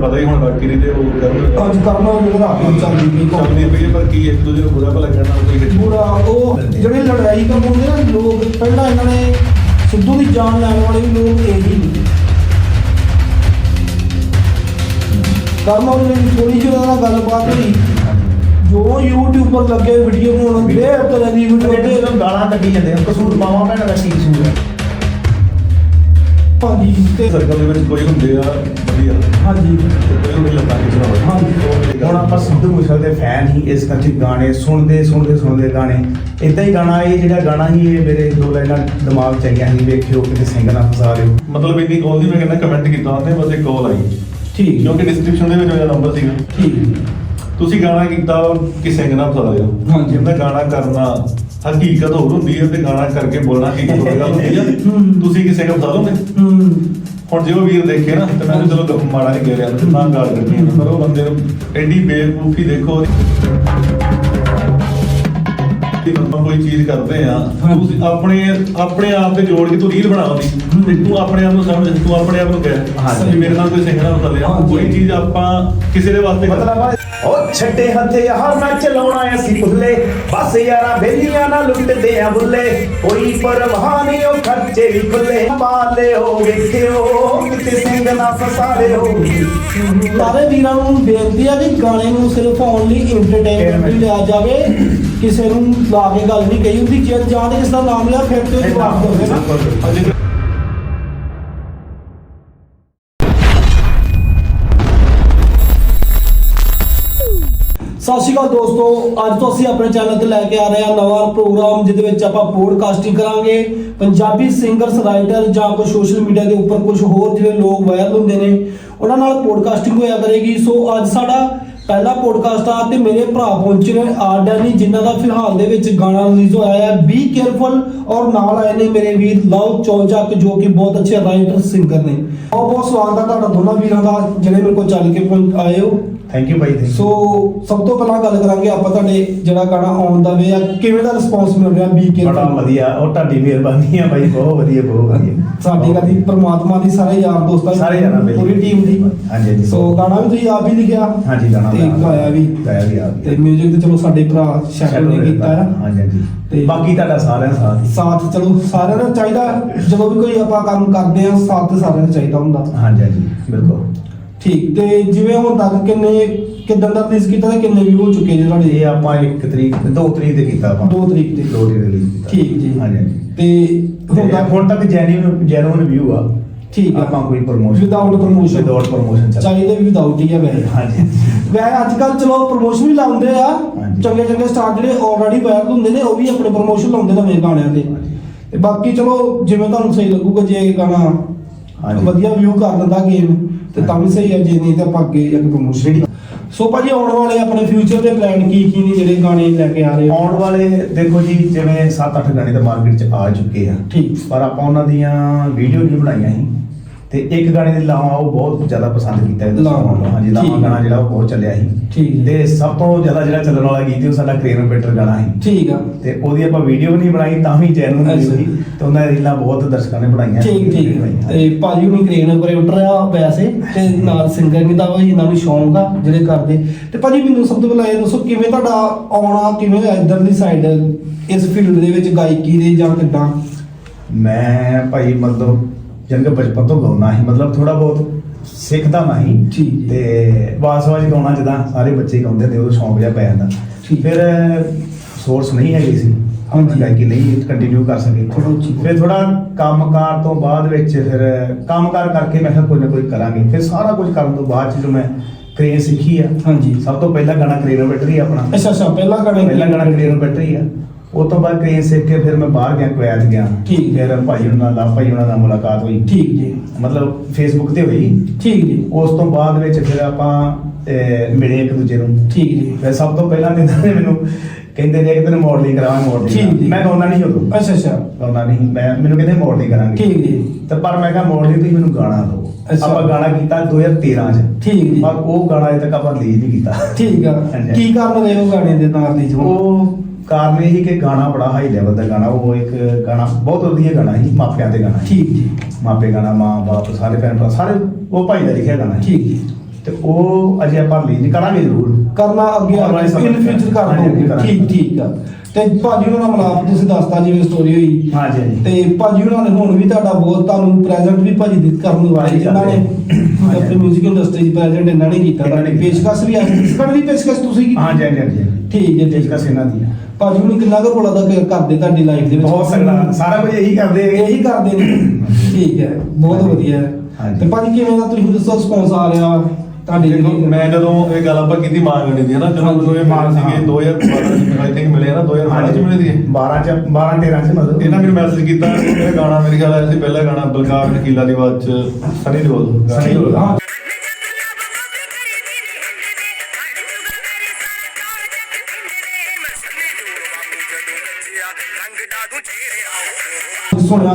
ਪਤਾ ਹੀ ਹੁਣ ਬਾਕੀ ਦੀ ਤੇ ਉਹ ਕਰਨ ਅੱਜ ਕਰਨਾ ਜਿਹੜਾ ਰਾਤ ਚੱਲਦੀ ਪਈ ਚੱਲਦੀ ਪਈ ਹੈ, ਪਰ ਕੀ ਇੱਕ ਦੂਜੇ ਨੂੰ ਬੁਰਾ ਭਲਾ ਕਹਿਣਾ ਕੋਈ ਹਿੱਟ ਪੂਰਾ ਉਹ ਜਿਹੜੇ ਲੜਾਈ ਕੰਮ ਹੁੰਦੇ ਨਾ ਲੋਕ ਪਹਿਲਾਂ ਇਹਨਾਂ ਨੇ ਸਿੱਧੂ ਦੀ ਜਾਨ ਲੈਣ ਵਾਲੇ ਵੀ ਲੋਕ ਇਹ ਹੀ ਨੇ। ਕਰਮਾ ਉਹਨੇ ਥੋੜੀ ਜਿਹੀ ਉਹਦੇ ਨਾਲ ਗੱਲਬਾਤ ਹੋਈ। ਜੋ ਯੂਟਿਊਬਰ ਲੱਗੇ ਵੀਡੀਓ ਬਣਾਉਣ ਬੇਰ ਤਰ੍ਹਾਂ ਦੀ ਵੀਡੀਓ ਤੇ ਗਾਲਾਂ ਕੱਢੀ ਜਾਂਦੇ ਆ ਕਸੂਰ ਮਾਵਾਂ ਭੈਣਾਂ ਦਾ ਕੀ ਕਸੂਰ ਹੈ? ਹਾਂਜੀ ਤੇ ਸਰਕਲ ਦੇ ਵਿੱਚ ਕੋਈ ਹੁੰਦੇ ਆ ਵਧੀਆ। ਹਾਂਜੀ। ਤੇ ਕੋਈ ਨਹੀਂ ਲੱਗਾ ਕਿਸੇ ਨਾਲ ਹਾਂਜੀ। ਹੁਣ ਆਪਾਂ ਸਿੱਧੂ ਮੂਸੇਵਾਲੇ ਦੇ ਫੈਨ ਹੀ ਇਸ ਕਰਕੇ ਗਾਣੇ ਸੁਣਦੇ ਸੁਣਦੇ ਸੁਣਦੇ ਗਾਣੇ। ਇਦਾਂ ਹੀ ਗਾਣਾ ਇਹ ਜਿਹੜਾ ਗਾਣਾ ਹੀ ਇਹ ਮੇਰੇ ਦੋ ਲਾਈਨਾਂ ਦਿਮਾਗ ਚ ਆਈਆਂ ਸੀ ਵੇਖਿਓ ਕਿਤੇ ਸਿੰਘ ਨਾ ਫਸਾ ਲਿਓ ਮਤਲਬ ਇੰਨੀ ਕਾਲ ਦੀ ਮੈਂ ਕਹਿੰਦਾ ਕਮੈਂਟ ਕੀਤਾ ਉਹਨੇ ਬਸ ਇੱਕ ਕਾਲ ਆਈ। ਠੀਕ। ਕਿਉਂਕਿ ਡਿਸਕ੍ਰਿਪਸ਼ਨ ਦੇ ਵਿੱਚ ਮੇਰਾ ਨੰਬਰ ਸੀਗਾ। ਠੀਕ। ਤੁਸੀਂ ਗਾਣਾ ਕੀਤਾ ਕਿ ਸਿੰਘ ਨਾਲ ਫਸਾ ਲਿਆ ਹਾਂਜੀ। ਜਿੰਦਾ ਗਾਣਾ ਕਰਨਾ ਹਕੀਕਤ ਹੋਰ ਹੁੰਦੀ ਹੈ ਤੇ ਗਾਣਾ ਕਰਕੇ ਬੋਲਣਾ ਹਕੀਕਤ ਹੋਰ ਗੱਲ ਹੁੰਦੀ ਹੈ ਹੂੰ। ਤੁਸੀਂ ਕਿਸੇ ਨੂੰ ਲੋਗੇ ਹੂੰ ਹੁਣ ਜੇ ਉਹ ਵੀਰ ਦੇਖੇ ਨਾ ਤੇ ਮੈਂ ਕਿਹਾ ਚਲੋ ਗੱਪ ਮਾੜਾ ਨਹੀਂ ਕਹਿ ਰਿਹਾ ਨਾ ਗਾਲ ਹੈ। ਪਰ ਉਹ ਬੰਦੇ ਨੂੰ ਐਡੀ ਬੇਵਕੂਫੀ ਦੇਖੋ ਕਿ ਆਪਾਂ ਕੋਈ ਚੀਜ਼ ਕਰਦੇ ਆ। ਤੁਸੀਂ ਆਪਣੇ ਆਪਣੇ ਆਪ ਤੇ ਜੋੜ ਕੇ ਤੂੰ ਰੀਲ ਬਣਾ ਉਹਦੀ ਤੇ ਤੂੰ ਆਪਣੇ ਆਪ ਨੂੰ ਸਮਝ ਤੂੰ ਆਪਣੇ ਆਪ ਨੂੰ ਕਹਿ। ਹਾਂਜੀ। ਕਿ ਮੇਰੇ ਨਾਲ ਕੋਈ ਸਿੰਗਣਾ ਫਸਾ ਲਿਆ। ਕੋਈ ਚੀਜ਼ ਆਪਾਂ ਕਿਸੇ ਦੇ ਵਾਸਤੇ ਮਤਲਬ ਆ ਉਹ ਛੱਡੇ ਹਥਿਆਰ ਮੈਂ ਚਲਾਉਣਾ ਅਸੀਂ ਭੁੱਲੇ। ਬਸ ਯਾਰਾ ਬੇਲੀਆਂ ਨਾਲ ਲੁੱਟਦੇ ਆ ਬੁੱਲੇ। ਕੋਈ ਪਰਵਾਹ ਨਹੀਂ ਉਹ ਖਰਚੇ ਵੀ ਖੁੱਲੇ। ਪਾਲੇ ਹੋ ਵੇਖਿਓ ਕਿਤੇ ਸਿੰਘ ਨਾ ਫਸਾਲਿਓ ਸਾਰੇ ਵੀਰਾਂ ਨੂੰ ਬੇਨਤੀ ਆ ਕਿ ਗਾਣੇ ਨੂੰ ਸਿਰਫ ਓਨਲੀ ਐਂਟਰਟੇਨਮੈਂਟ ਲਈ ਲਿਆ ਜਾਵੇ। ਕਿਸੇ ਨੂੰ ਲਾ ਕੇ ਗੱਲ ਨਹੀਂ ਕਹੀ ਹੁੰਦੀ, ਜੇ ਜਾਂ ਤੇ ਕਿਸ ਦਾ ਨਾਮ ਲਿਆ, ਫਿਰ ਤੇ ਉਹ ਜਵਾਬ ਦੋਗੇ ਨਾ ਅਜੇ ਸਤਿ ਸ਼੍ਰੀ ਅਕਾਲ ਦੋਸਤੋ, ਅੱਜ ਤੋਂ ਅਸੀਂ ਆਪਣੇ ਚੈਨਲ ਤੇ ਲੈ ਕੇ ਆ ਰਹੇ ਹਾਂ ਨਵਾਂ ਪ੍ਰੋਗਰਾਮ, ਜਿਹਦੇ ਵਿੱਚ ਆਪਾਂ ਪੋਡਕਾਸਟਿੰਗ ਕਰਾਂਗੇ। ਪੰਜਾਬੀ ਸਿੰਗਰਸ ਰਾਈਟਰ ਜਾਂ ਕੋਈ ਸੋਸ਼ਲ ਮੀਡੀਆ ਦੇ ਉੱਪਰ ਕੁਝ ਹੋਰ ਜਿਹੜੇ ਲੋਕ ਵਾਇਰਲ ਹੁੰਦੇ ਨੇ, ਉਹਨਾਂ ਨਾਲ ਪੋਡਕਾਸਟਿੰਗ ਹੋਇਆ ਕਰੇਗੀ। ਸੋ ਅੱਜ ਸਾਡਾ ਪਹਿਲਾ ਪੋਡਕਾਸਟ ਆ ਤੇ ਮੇਰੇ ਭਰਾ ਪਹੁੰਚੇ ਨੇ ਆਰ ਡੈਨੀ ਜਿਨ੍ਹਾਂ ਦਾ ਫਿਲਹਾਲ ਦੇ ਵਿੱਚ ਗਾਣਾ ਰਿਲੀਜ਼ ਹੋਇਆ ਹੈ। ਬੀ ਕੇਅਰਫੁਲ ਔਰ ਨਾਲ ਆਏ ਨੇ ਮੇਰੇ ਵੀਰ ਲਵ ਚੌਂਚਕ ਜੋ ਕਿ ਬਹੁਤ ਅੱਛੇ ਰਾਈਟਰ ਸਿੰਗਰ ਨੇ। ਬਹੁਤ ਬਹੁਤ ਸਵਾਗਤ ਹੈ ਤੁਹਾਡਾ ਦੋਨਾਂ ਵੀਰਾਂ ਦਾ, ਜਿਹੜੇ ਮੇਰੇ ਕੋਲ ਚੱਲ ਕੇ ਆਏ ਹੋ। ਥੈਂਕ ਯੂ ਬਾਈ। ਸੋ ਸਭ ਤੋਂ ਪਹਿਲਾਂ ਗੱਲ ਕਰਾਂਗੇ ਆਪਾਂ ਤੁਹਾਡੇ ਜਿਹੜਾ ਗਾਣਾ ਆਉਣ ਦਾ ਵੇ ਆ ਕਿਵੇਂ ਦਾ ਰਿਸਪੌਂਸ ਮਿਲ ਰਿਹਾ ਬੀ ਕੇ ਬੜਾ ਵਧੀਆ ਉਹ ਤੁਹਾਡੀ ਮਿਹਰਬਾਨੀ ਆ ਬਾਈ ਬਹੁਤ ਵਧੀਆ ਬਹੁਤ ਵਧੀਆ। ਸਾਡੀ ਕਦੀ ਪ੍ਰਮਾਤਮਾ ਦੀ ਸਾਰੇ ਯਾਰ ਦੋਸਤਾਂ ਦੀ, ਸਾਰੇ ਯਾਰਾਂ ਦੀ। ਪੂਰੀ ਟੀਮ ਦੀ। ਹਾਂਜੀ, ਹਾਂਜੀ। ਸੋ ਗਾਣਾ ਵੀ ਤੁਸੀਂ ਆਪ ਹੀ ਲਿਖਿਆ ਹਾਂਜੀ ਗਾਣਾ ਤੇ ਗਾਇਆ ਵੀ। ਗਾਇਆ ਵੀ ਆਪ। ਤੇ 뮤직 ਤੇ ਚਲੋ ਸਾਡੇ ਭਰਾ ਸ਼ੈਕਲ ਨੇ ਕੀਤਾ ਹੈ। ਹਾਂਜੀ ਹਾਂਜੀ। ਤੇ- ਬਾਕੀ ਤੁਹਾਡਾ ਸਾਰਿਆਂ ਸਾਥ ਸਾਥ ਚਲੋ ਸਾਰਿਆਂ ਦਾ ਚਾਹੀਦਾ। ਜਦੋਂ ਵੀ ਕੋਈ ਆਪਾਂ ਕੰਮ ਕਰਦੇ ਆ ਸਾਥ ਤੇ ਸਾਰਿਆਂ ਦਾ ਚਾਹੀਦਾ ਹੁੰਦਾ। ਹਾਂਜੀ ਹਾਂਜੀ। ਬਿਲਕੁਲ। ਠੀਕ ਤੇ ਜਿਵੇਂ ਹੁਣ ਤੱਕ ਕਿੰਨੇ ਕਿਦਾਂ ਦਾ ਰਿਲੀਜ਼ ਕੀਤਾ ਤੇ ਕਿੰਨੇ ਵੀ ਹੋ ਚੁੱਕੇ ਜੀ ਤੁਹਾਡੇ? ਇਹ ਆਪਾਂ 1 ਤਰੀਕ 2 ਤਰੀਕ ਤੇ ਕੀਤਾ ਆਪਾਂ। ਦੋ ਤਰੀਕ ਤੇ। 2 ਤਰੀਕ ਰਿਲੀਜ਼ ਕੀਤਾ। ਠੀਕ ਜੀ। ਹਾਂਜੀ ਹਾਂਜੀ। ਤੇ ਹੁਣ ਤੱਕ ਹੁਣ ਤੱਕ ਜੈਨੂਇਨ ਜੈਨੂਇਨ ਵਿਊ ਆ। ਠੀਕ ਆ। ਆਪਾਂ ਕੋਈ promotion without promotion without promotion ਚੱਲ ਚਾਹੀਦੇ ਵੀ ਵਿਦਆਊਟ ਹੀ ਆ ਵੈਸੇ। ਹਾਂਜੀ ਵੈਸੇ ਅੱਜ ਕੱਲ ਚਲੋ ਪ੍ਰੋਮੋਸ਼ਨ ਵੀ ਲਾਉਂਦੇ ਆ। ਹਾਂਜੀ। ਚੰਗੇ ਚੰਗੇ ਸਟਾਰ ਜਿਹੜੇ ਆਲਰੇਡੀ ਵਾਇਰਲ ਹੁੰਦੇ ਨੇ ਉਹ ਵੀ ਆਪਣੇ ਪ੍ਰੋਮੋਸ਼ਨ ਲਾਉਂਦੇ ਨਵੇਂ ਗਾਣਿਆਂ ਤੇ। ਤੇ ਬਾਕੀ ਚਲੋ ਜਿਵੇਂ ਤੁਹਾਨੂੰ ਸਹੀ ਲੱਗੂਗਾ ਜੇ ਇਹ ਗਾਣਾ ਹਾਂਜੀ। ਵਧੀਆ ਵਿਊ ਕਰ ਦਿੰਦਾ ਗੇਮ ਤੇ ਤਾਂ ਵੀ ਸਹੀ ਹੈ ਜੇ ਨਹੀਂ ਤਾਂ ਆਪਾਂ ਅੱਗੇ ਇੱਕ ਪ੍ਰੋਮੋਸ਼ਨ ਸੋ ਭਾਜੀ ਆਉਣ ਵਾਲੇ ਆਪਣੇ ਫਿਊਚਰ ਦੇ ਪਲਾਨ ਕੀ ਕੀ ਨੇ ਜਿਹੜੇ ਗਾਣੇ ਲੈ ਕੇ ਆ ਰਹੇ ਹੋ? ਆਉਣ ਵਾਲੇ ਦੇਖੋ ਜੀ ਜਿਵੇਂ 7-8 ਗਾਣੇ ਤਾਂ ਮਾਰਕੀਟ 'ਚ ਆ ਚੁੱਕੇ ਆ। ਠੀਕ। ਪਰ ਆਪਾਂ ਉਹਨਾਂ ਦੀਆਂ ਵੀਡੀਓ ਨਹੀਂ ਬਣਾਈਆਂ ਸੀ। ਤੇ ਇੱਕ ਗਾਣੇ ਦੀ ਲਾਵਾਂ ਉਹ ਬਹੁਤ ਜ਼ਿਆਦਾ ਪਸੰਦ ਕੀਤਾ ਇਹ ਲਾਵਾਂ। ਹਾਂਜੀ ਲਾਵਾਂ ਠੀਕ। ਗਾਣਾ ਜਿਹੜਾ ਉਹ ਬਹੁਤ ਚੱਲਿਆ ਸੀ ਠੀਕ ਹੈ। ਤੇ ਸਭ ਤੋਂ ਜ਼ਿਆਦਾ ਜਿਹੜਾ ਚੱਲਣ ਵਾਲਾ ਗੀਤ ਸੀ ਉਹ ਸਾਡਾ ਕ੍ਰੇਨ ਬੈਟਰ ਗਾਣਾ ਸੀ ਠੀਕ ਆ ਤੇ ਉਹਦੀ ਆਪਾਂ ਵੀਡੀਓ ਨਹੀਂ ਬਣਾਈ ਤਾਂ ਵੀ ਚੈਨਲ ਨੂੰ ਅੱਛਾ। ਸੀ ਤੇ ਉਹਨਾਂ ਦੀਆਂ ਰੀਲਾਂ ਬਹੁਤ ਦਰਸ਼ਕਾਂ ਨੇ ਬਣਾਈਆਂ ਠੀਕ ਠੀਕ ਬਣਾਈਆਂ। ਤੇ ਭਾਜੀ ਹੁਣੀ ਕ੍ਰੇਨ ਆਪਰੇਟਰ ਆ ਵੈਸੇ ਤੇ ਨਾਲ ਸਿੰਗਰ ਦਾ ਵੀ ਇਹਨਾਂ ਨੂੰ ਸ਼ੌਂਕ ਆ ਜਿਹੜੇ ਕਰਦੇ ਤੇ ਭਾਜੀ ਮੈਨੂੰ ਸਭ ਤੋਂ ਪਹਿਲਾਂ ਇਹ ਦੱਸੋ ਕਿਵੇਂ ਤੁਹਾਡਾ ਆਉਣਾ ਕਿਵੇਂ ਹੋਇਆ ਇੱਧਰਲੀ ਸਾਈਡ ਇਸ ਫੀਲਡ ਦੇ ਵਿੱਚ ਗਾਇਕੀ ਦੇ ਜਾਂ ਕਿੱਦਾਂ ਮੈਂ ਭਾਈ ਮਤਲਬ ਜੰਗ ਬਚਪਨ ਤੋਂ ਗਾਉਣਾ ਸੀ ਮਤਲਬ ਥੋੜਾ ਬਹੁਤ ਸਿੱਖਦਾ ਸੀ ਠੀਕ ਜੀ। ਤੇ ਬਾਸ-ਬਾਜ ਗਾਉਣਾ ਜਦਾਂ ਸਾਰੇ ਬੱਚੇ ਹੀ ਗਾਉਂਦੇ ਤੇ ਉਹ ਸ਼ੌਂਕ ਜਿਹਾ ਪੈ ਜਾਂਦਾ। ਫਿਰ ਸੋਰਸ ਨਹੀਂ ਹੈਗੀ ਸੀ। ਹਾਂਜੀ। ਗਾਇਕੀ ਨਹੀਂ ਕੰਟੀਨਿਊ ਕਰ ਸਕੇ। ਫਿਰ ਥੋੜਾ ਕੰਮਕਾਰ ਤੋਂ ਬਾਅਦ ਵਿੱਚ ਫਿਰ ਕੰਮਕਾਰ ਕਰਕੇ ਮੈਂ ਕਿਹਾ ਕੋਈ ਨਾ ਕੋਈ ਕਰਾਂਗੇ। ਫਿਰ ਸਾਰਾ ਕੁਝ ਕਰਨ ਤੋਂ ਬਾਅਦ ਜਦੋਂ ਮੈਂ ਕ੍ਰੇਨ ਸਿੱਖੀ ਆ। ਹਾਂਜੀ। ਸਭ ਤੋਂ ਪਹਿਲਾ ਗਾਣਾ ਕ੍ਰੇਨ ਬੈਟਰੀ ਆਪਣਾ। ਅੱਛਾ ਅੱਛਾ ਪਹਿਲਾ ਗਾਣੇ ਪਹਿਲਾ ਗਾਣਾ ਕ੍ਰੇਨ ਬੈਟਰੀ ਆ। ਉਹ ਤੋਂ ਬਾਅਦ ਕ੍ਰੇਨ ਸਿੱਖ ਕੇ ਫਿਰ ਮੈਂ ਬਾਹਰ ਗਿਆ ਕੁਵੈਤ ਗਿਆ। ਠੀਕ। ਫਿਰ ਭਾਈ ਉਹਨਾਂ ਨਾਲ ਲਵ ਭਾਈ ਉਹਨਾਂ ਨਾਲ ਮੁਲਾਕਾਤ ਹੋਈ। ਠੀਕ ਜੀ। ਮਤਲਬ ਫੇਸਬੁੱਕ ਤੇ ਹੋਈ। ਠੀਕ ਜੀ। ਉਸ ਤੋਂ ਬਾਅਦ ਵਿੱਚ ਫਿਰ ਆਪਾਂ ਅਹ, ਮਿਲੇ ਇੱਕ ਦੂਜੇ ਨੂੰ। ਠੀਕ ਜੀ। ਫਿਰ ਸਭ ਤੋਂ ਪਹਿਲਾਂ ਤੇ ਇਹਨਾਂ ਨੇ ਮੈਨੂੰ ਕਹਿੰਦੇ ਨੇ ਕਿ ਤੈਨੂੰ ਮਾਡਲਿੰਗ ਕਰਾਵਾਂ ਠੀਕ ਮਾਡਲਿੰਗ ਜੀ। ਮੈਂ ਗਾਉਂਦਾ ਨਹੀਂ ਉਦੋਂ। ਅੱਛਾ ਅੱਛਾ। ਗਾਉਂਦਾ ਨਹੀਂ। ਮੈਂ ਮੈਨੂੰ ਕਹਿੰਦੇ ਮਾਡਲਿੰਗ ਕਰਾਂਗੇ। ਠੀਕ ਜੀ। ਤੇ ਪਰ ਮੈਂ ਕਿਹਾ ਮਾਡਲਿੰਗ ਤੁਸੀਂ ਮੈਨੂੰ ਗਾਣਾ ਦਿਓ। ਅੱਛਾ। ਆਪਾਂ ਗਾਣਾ ਕੀਤਾ 2013 ਚ। ਠੀਕ ਜੀ। ਪਰ ਉਹ ਗਾਣਾ ਅਜੇ ਤੱਕ ਆਪਾਂ ਰਿਲੀਜ਼ ਨਹੀਂ ਕੀਤਾ। ਠੀਕ ਆ। ਹਾਂਜੀ। ਕੀ ਕਾਰਨ ਰਹੇ ਉਹ ਗਾਣੇ ਦੇ ਨਾਲ ਦੀ ਜਵਾਨ ਉਹ ਕਾਰਨ ਇਹ ਕਿ ਗਾਣਾ ਬੜਾ ਹਾਈ ਲੈਵਲ ਦਾ ਗਾਣਾ ਉਹ ਇੱਕ ਗਾਣਾ ਬਹੁਤ ਵਧੀਆ ਗਾਣਾ ਸੀ ਮਾਪਿਆਂ ਤੇ ਗਾਣਾ ਠੀਕ ਜੀ। ਮਾਪੇ ਗਾਣਾ ਮਾਂ ਬਾਪ ਸਾਰੇ ਭੈਣ ਭਰਾ ਸਾਰੇ ਉਹ ਭਾਈ ਦਾ ਲਿਖਿਆ ਗਾਣਾ ਠੀਕ ਜੀ। ਤੇ ਉਹ ਅਜੇ ਆਪਾਂ ਰਿਲੀਜ਼ ਕਰਾਂਗੇ ਜ਼ਰੂਰ। ਕਰਨਾ ਅੱਗੇ ਇਨ ਫਿਊਚਰ ਕਰ ਕਰਾਂਗੇ। ਠੀਕ ਠੀਕ ਆ। ਤੇ ਭਾਜੀ ਉਹਨਾਂ ਨਾਲ ਮਲਾਪ ਤੁਸੀਂ ਦੱਸਤਾ ਜਿਵੇਂ ਸਟੋਰੀ ਹੋਈ। ਹਾਂਜੀ ਹਾਂਜੀ। ਤੇ ਭਾਜੀ ਉਹਨਾਂ ਨੇ ਹੁਣ ਵੀ ਤੁਹਾਡਾ ਬਹੁਤ ਤੁਹਾਨੂੰ ਪ੍ਰੈਜ਼ੈਂਟ ਵੀ ਭਾਜੀ ਦਿੱਤ ਕਰਨ ਨੂੰ ਆਏ ਜਿਨ੍ਹਾਂ ਨੇ। ਆਪਣੀ 뮤직 ਇੰਡਸਟਰੀ 'ਚ ਪ੍ਰੈਜ਼ੈਂਟ ਇਹਨਾਂ ਨੇ ਕੀਤਾ ਇਹਨਾਂ ਨੇ। ਪੇਸ਼ਕਸ਼ ਵੀ ਆਈ ਇਸ ਦੀ ਪੇਸ਼ਕਸ਼ ਤੁਸੀਂ ਕੀਤੀ? ਹਾਂਜੀ ਹਾਂਜੀ ਹਾਂਜੀ। ਠੀਕ ਹੈ ਠੀਕ ਪੇਸ਼ਕਸ਼ ਇਹਨਾਂ ਦੀ ਆ। ਭਾਜੀ ਨੂੰ ਕਿੰਨਾ ਕੁ ਬੋਲਾ ਦਾ ਕਰਦੇ ਤੁਹਾਡੀ ਲਾਈਫ ਦੇ ਵਿੱਚ? ਬਹੁਤ ਸਗੜਾ ਸਾਰਾ ਕੁਝ ਇਹੀ ਕਰਦੇ ਹੈਗੇ ਇਹੀ ਕਰਦੇ ਨੇ। ਠੀਕ ਹੈ ਬਹੁਤ। ਵਧੀਆ। ਹੈ। ਤੇ ਭਾਜੀ ਕਿਵੇਂ ਦਾ ਤੁਸੀਂ ਦੱਸੋ ਰਿਸਪੌਂਸ ਆ ਰਿਹਾ ਤੁਹਾਡੀ ਦੇਖੋ ਮੈਂ ਜਦੋਂ ਇਹ ਗੱਲ ਆਪਾਂ ਕੀਤੀ ਮਾਂਗਣੀ ਦੀ ਹੈ ਨਾ? ਜਦੋਂ ਜਦੋਂ ਇਹ ਮਾਂਗ ਸੀਗੇ ਹਾਂ। 2012 ਚ ਆਈ ਥਿੰਕ ਮਿਲੇ ਨਾ? 2012 ਚ ਮਿਲੇ ਸੀ 12 ਚ 12 13 ਚ ਮਤਲਬ। ਇਹਨਾਂ ਮੈਨੂੰ ਮੈਸੇਜ ਕੀਤਾ ਇਹ ਗਾਣਾ ਮੇਰੇ ਖਿਆਲ ਆਇਆ ਸੀ ਪਹਿਲਾ ਗਾਣਾ ਬਲਕਾਰ ਨਕੀਲਾ ਦੀ ਆਵਾਜ਼ ਚ ਸਨੀ ਦਿਓਲ ਸਨੀ ਦਿਓਲ। ਹਾਂ।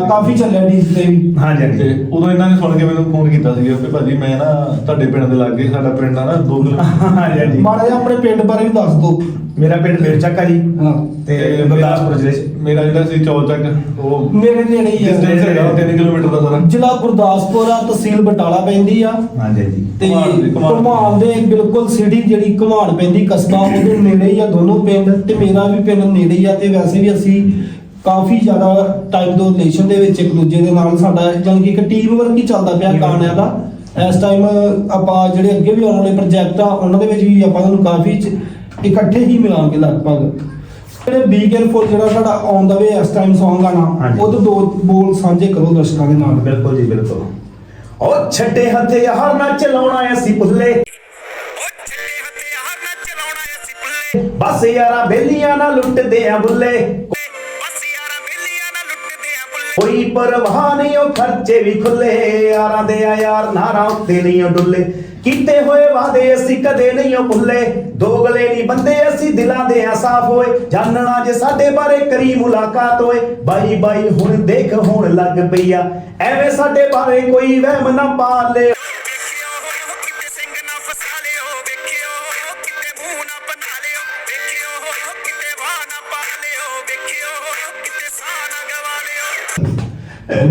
ਕਾਫੀ ਚੱਲਿਆ ਡੀਜ ਤੇ ਵੀ। ਹਾਂਜੀ ਤੇ ਉਦੋਂ ਇਹਨਾਂ ਨੇ ਸੁਣ ਕੇ ਮੈਨੂੰ ਫੋਨ ਕੀਤਾ ਸੀਗਾ ਕਿ ਭਾਜੀ ਮੈਂ ਨਾ ਤੁਹਾਡੇ ਪਿੰਡ ਦੇ ਲਾਗੇ ਸਾਡਾ ਪਿੰਡ ਆ ਨਾ 2 ਕਿਲੋਮੀਟਰ ਹਾਂਜੀ ਹਾਂਜੀ। ਮਾੜਾ ਜਿਹਾ ਆਪਣੇ ਪਿੰਡ ਬਾਰੇ ਵੀ ਦੱਸ ਦਿਓ। ਮੇਰਾ ਪਿੰਡ ਮੇਰਚੱਕ ਆ ਜੀ। ਹਾਂ। ਤੇ ਗੁਰਦਾਸਪੁਰ ਜ਼ਿਲ੍ਹੇ ਚ। ਮੇਰਾ ਜਿਹੜਾ ਸੀ ਚੌਲ ਚੱਕ ਉਹ ਮੇਰੇ ਨੇੜੇ ਹੀ ਡਿਸਟੈਂਸ ਹੈ ਹੈਗਾ 3 ਕਿਲੋਮੀਟਰ ਦਾ ਸਾਰਾ। ਜ਼ਿਲ੍ਹਾ ਗੁਰਦਾਸਪੁਰ ਆ ਤਹਿਸੀਲ ਬਟਾਲਾ ਪੈਂਦੀ ਆ। ਹਾਂਜੀ ਹਾਂਜੀ। ਤੇ ਘੁਮਾਣ ਦੇ- ਘੁਮਾਣ। ਘੁਮਾਣ ਦੇ ਬਿਲਕੁਲ ਸਿਟੀ ਜਿਹੜੀ ਘੁਮਾਣ ਪੈਂਦੀ ਕਸਬਾ ਉਹਦੇ ਨੇੜੇ ਹੀ ਆ ਦੋਨੋਂ ਪਿੰਡ ਤੇ ਮੇਰਾ ਵੀ ਪਿੰਡ ਨੇੜੇ ਹੀ ਆ ਤੇ ਵੈਸੇ ਵੀ ਅਸੀਂ ਕਾਫੀ ਜ਼ਿਆਦਾ ਟਾਈਮ ਤੋਂ ਰਿਲੇਸ਼ਨ ਦੇ ਵਿੱਚ ਇੱਕ ਦੂਜੇ ਦੇ ਨਾਲ ਸਾਡਾ ਜਾਣੀ ਕਿ ਇੱਕ ਟੀਮ ਵਰਕ ਹੀ ਚੱਲਦਾ ਪਿਆ ਗਾਣਿਆਂ ਦਾ। ਇਸ ਟਾਈਮ ਆਪਾਂ ਜਿਹੜੇ ਅੱਗੇ ਵੀ ਆਉਣ ਵਾਲੇ ਪ੍ਰੋਜੈਕਟ ਆ ਉਹਨਾਂ ਦੇ ਵਿੱਚ ਵੀ ਆਪਾਂ ਤੁਹਾਨੂੰ ਕਾਫੀ ਇਕੱਠੇ ਹੀ ਮਿਲਾਂਗੇ ਲਗਭਗ। ਜਿਹੜੇ ਬੀ ਕੇਅਰਫੁਲ ਜਿਹੜਾ ਸਾਡਾ ਔਨ ਦਾ ਵੇ ਇਸ ਟਾਈਮ Song ਆਣਾ ਹਾਂਜੀ। ਉਹਦੇ ਦੋ ਬੋਲ ਸਾਂਝੇ ਕਰੋ ਦਰਸ਼ਕਾਂ ਦੇ ਨਾਲ। ਬਿਲਕੁਲ ਜੀ ਬਿਲਕੁਲ। ਉਹ ਛੱਡੇ ਹਥਿਆਰ ਨਾ ਚਲਾਉਣਾ ਅਸੀਂ ਭੁੱਲੇ ਬਸ ਯਾਰਾ ਬੇਲੀਆਂ ਨਾ ਲੁੱਟਦੇ ਆ ਬੁੱਲੇ। ਕੋਈ ਪਰਵਾਹ ਨਹੀਂ ਉਹ ਖਰਚੇ ਵੀ ਖੁੱਲੇ ਯਾਰਾਂ ਦੇ ਆ ਯਾਰ ਨਾਰਾਂ ਉੱਤੇ ਨਹੀਂ ਉਹ ਡੁੱਲੇ। ਕੀਤੇ ਹੋਏ ਵਾਦੇ ਅਸੀਂ ਕਦੇ ਨਹੀਂ ਉਹ ਭੁੱਲੇ। ਦੋਗਲੇ ਨਹੀਂ ਬੰਦੇ ਅਸੀਂ ਦਿਲਾਂ ਦੇ ਆ ਸਾਫ਼ ਹੋਏ। ਜਾਣਨਾ ਜੇ ਸਾਡੇ ਬਾਰੇ ਕਰੀ ਮੁਲਾਕਾਤ ਹੋਏ। ਬਾਈ ਬਾਈ ਹੁਣ ਦੇਖ ਹੁਣ ਲੱਗ ਪਈਆ। ਐਵੇਂ ਸਾਡੇ ਬਾਰੇ ਕੋਈ ਵਹਿਮ ਨਾ ਪਾਲੇ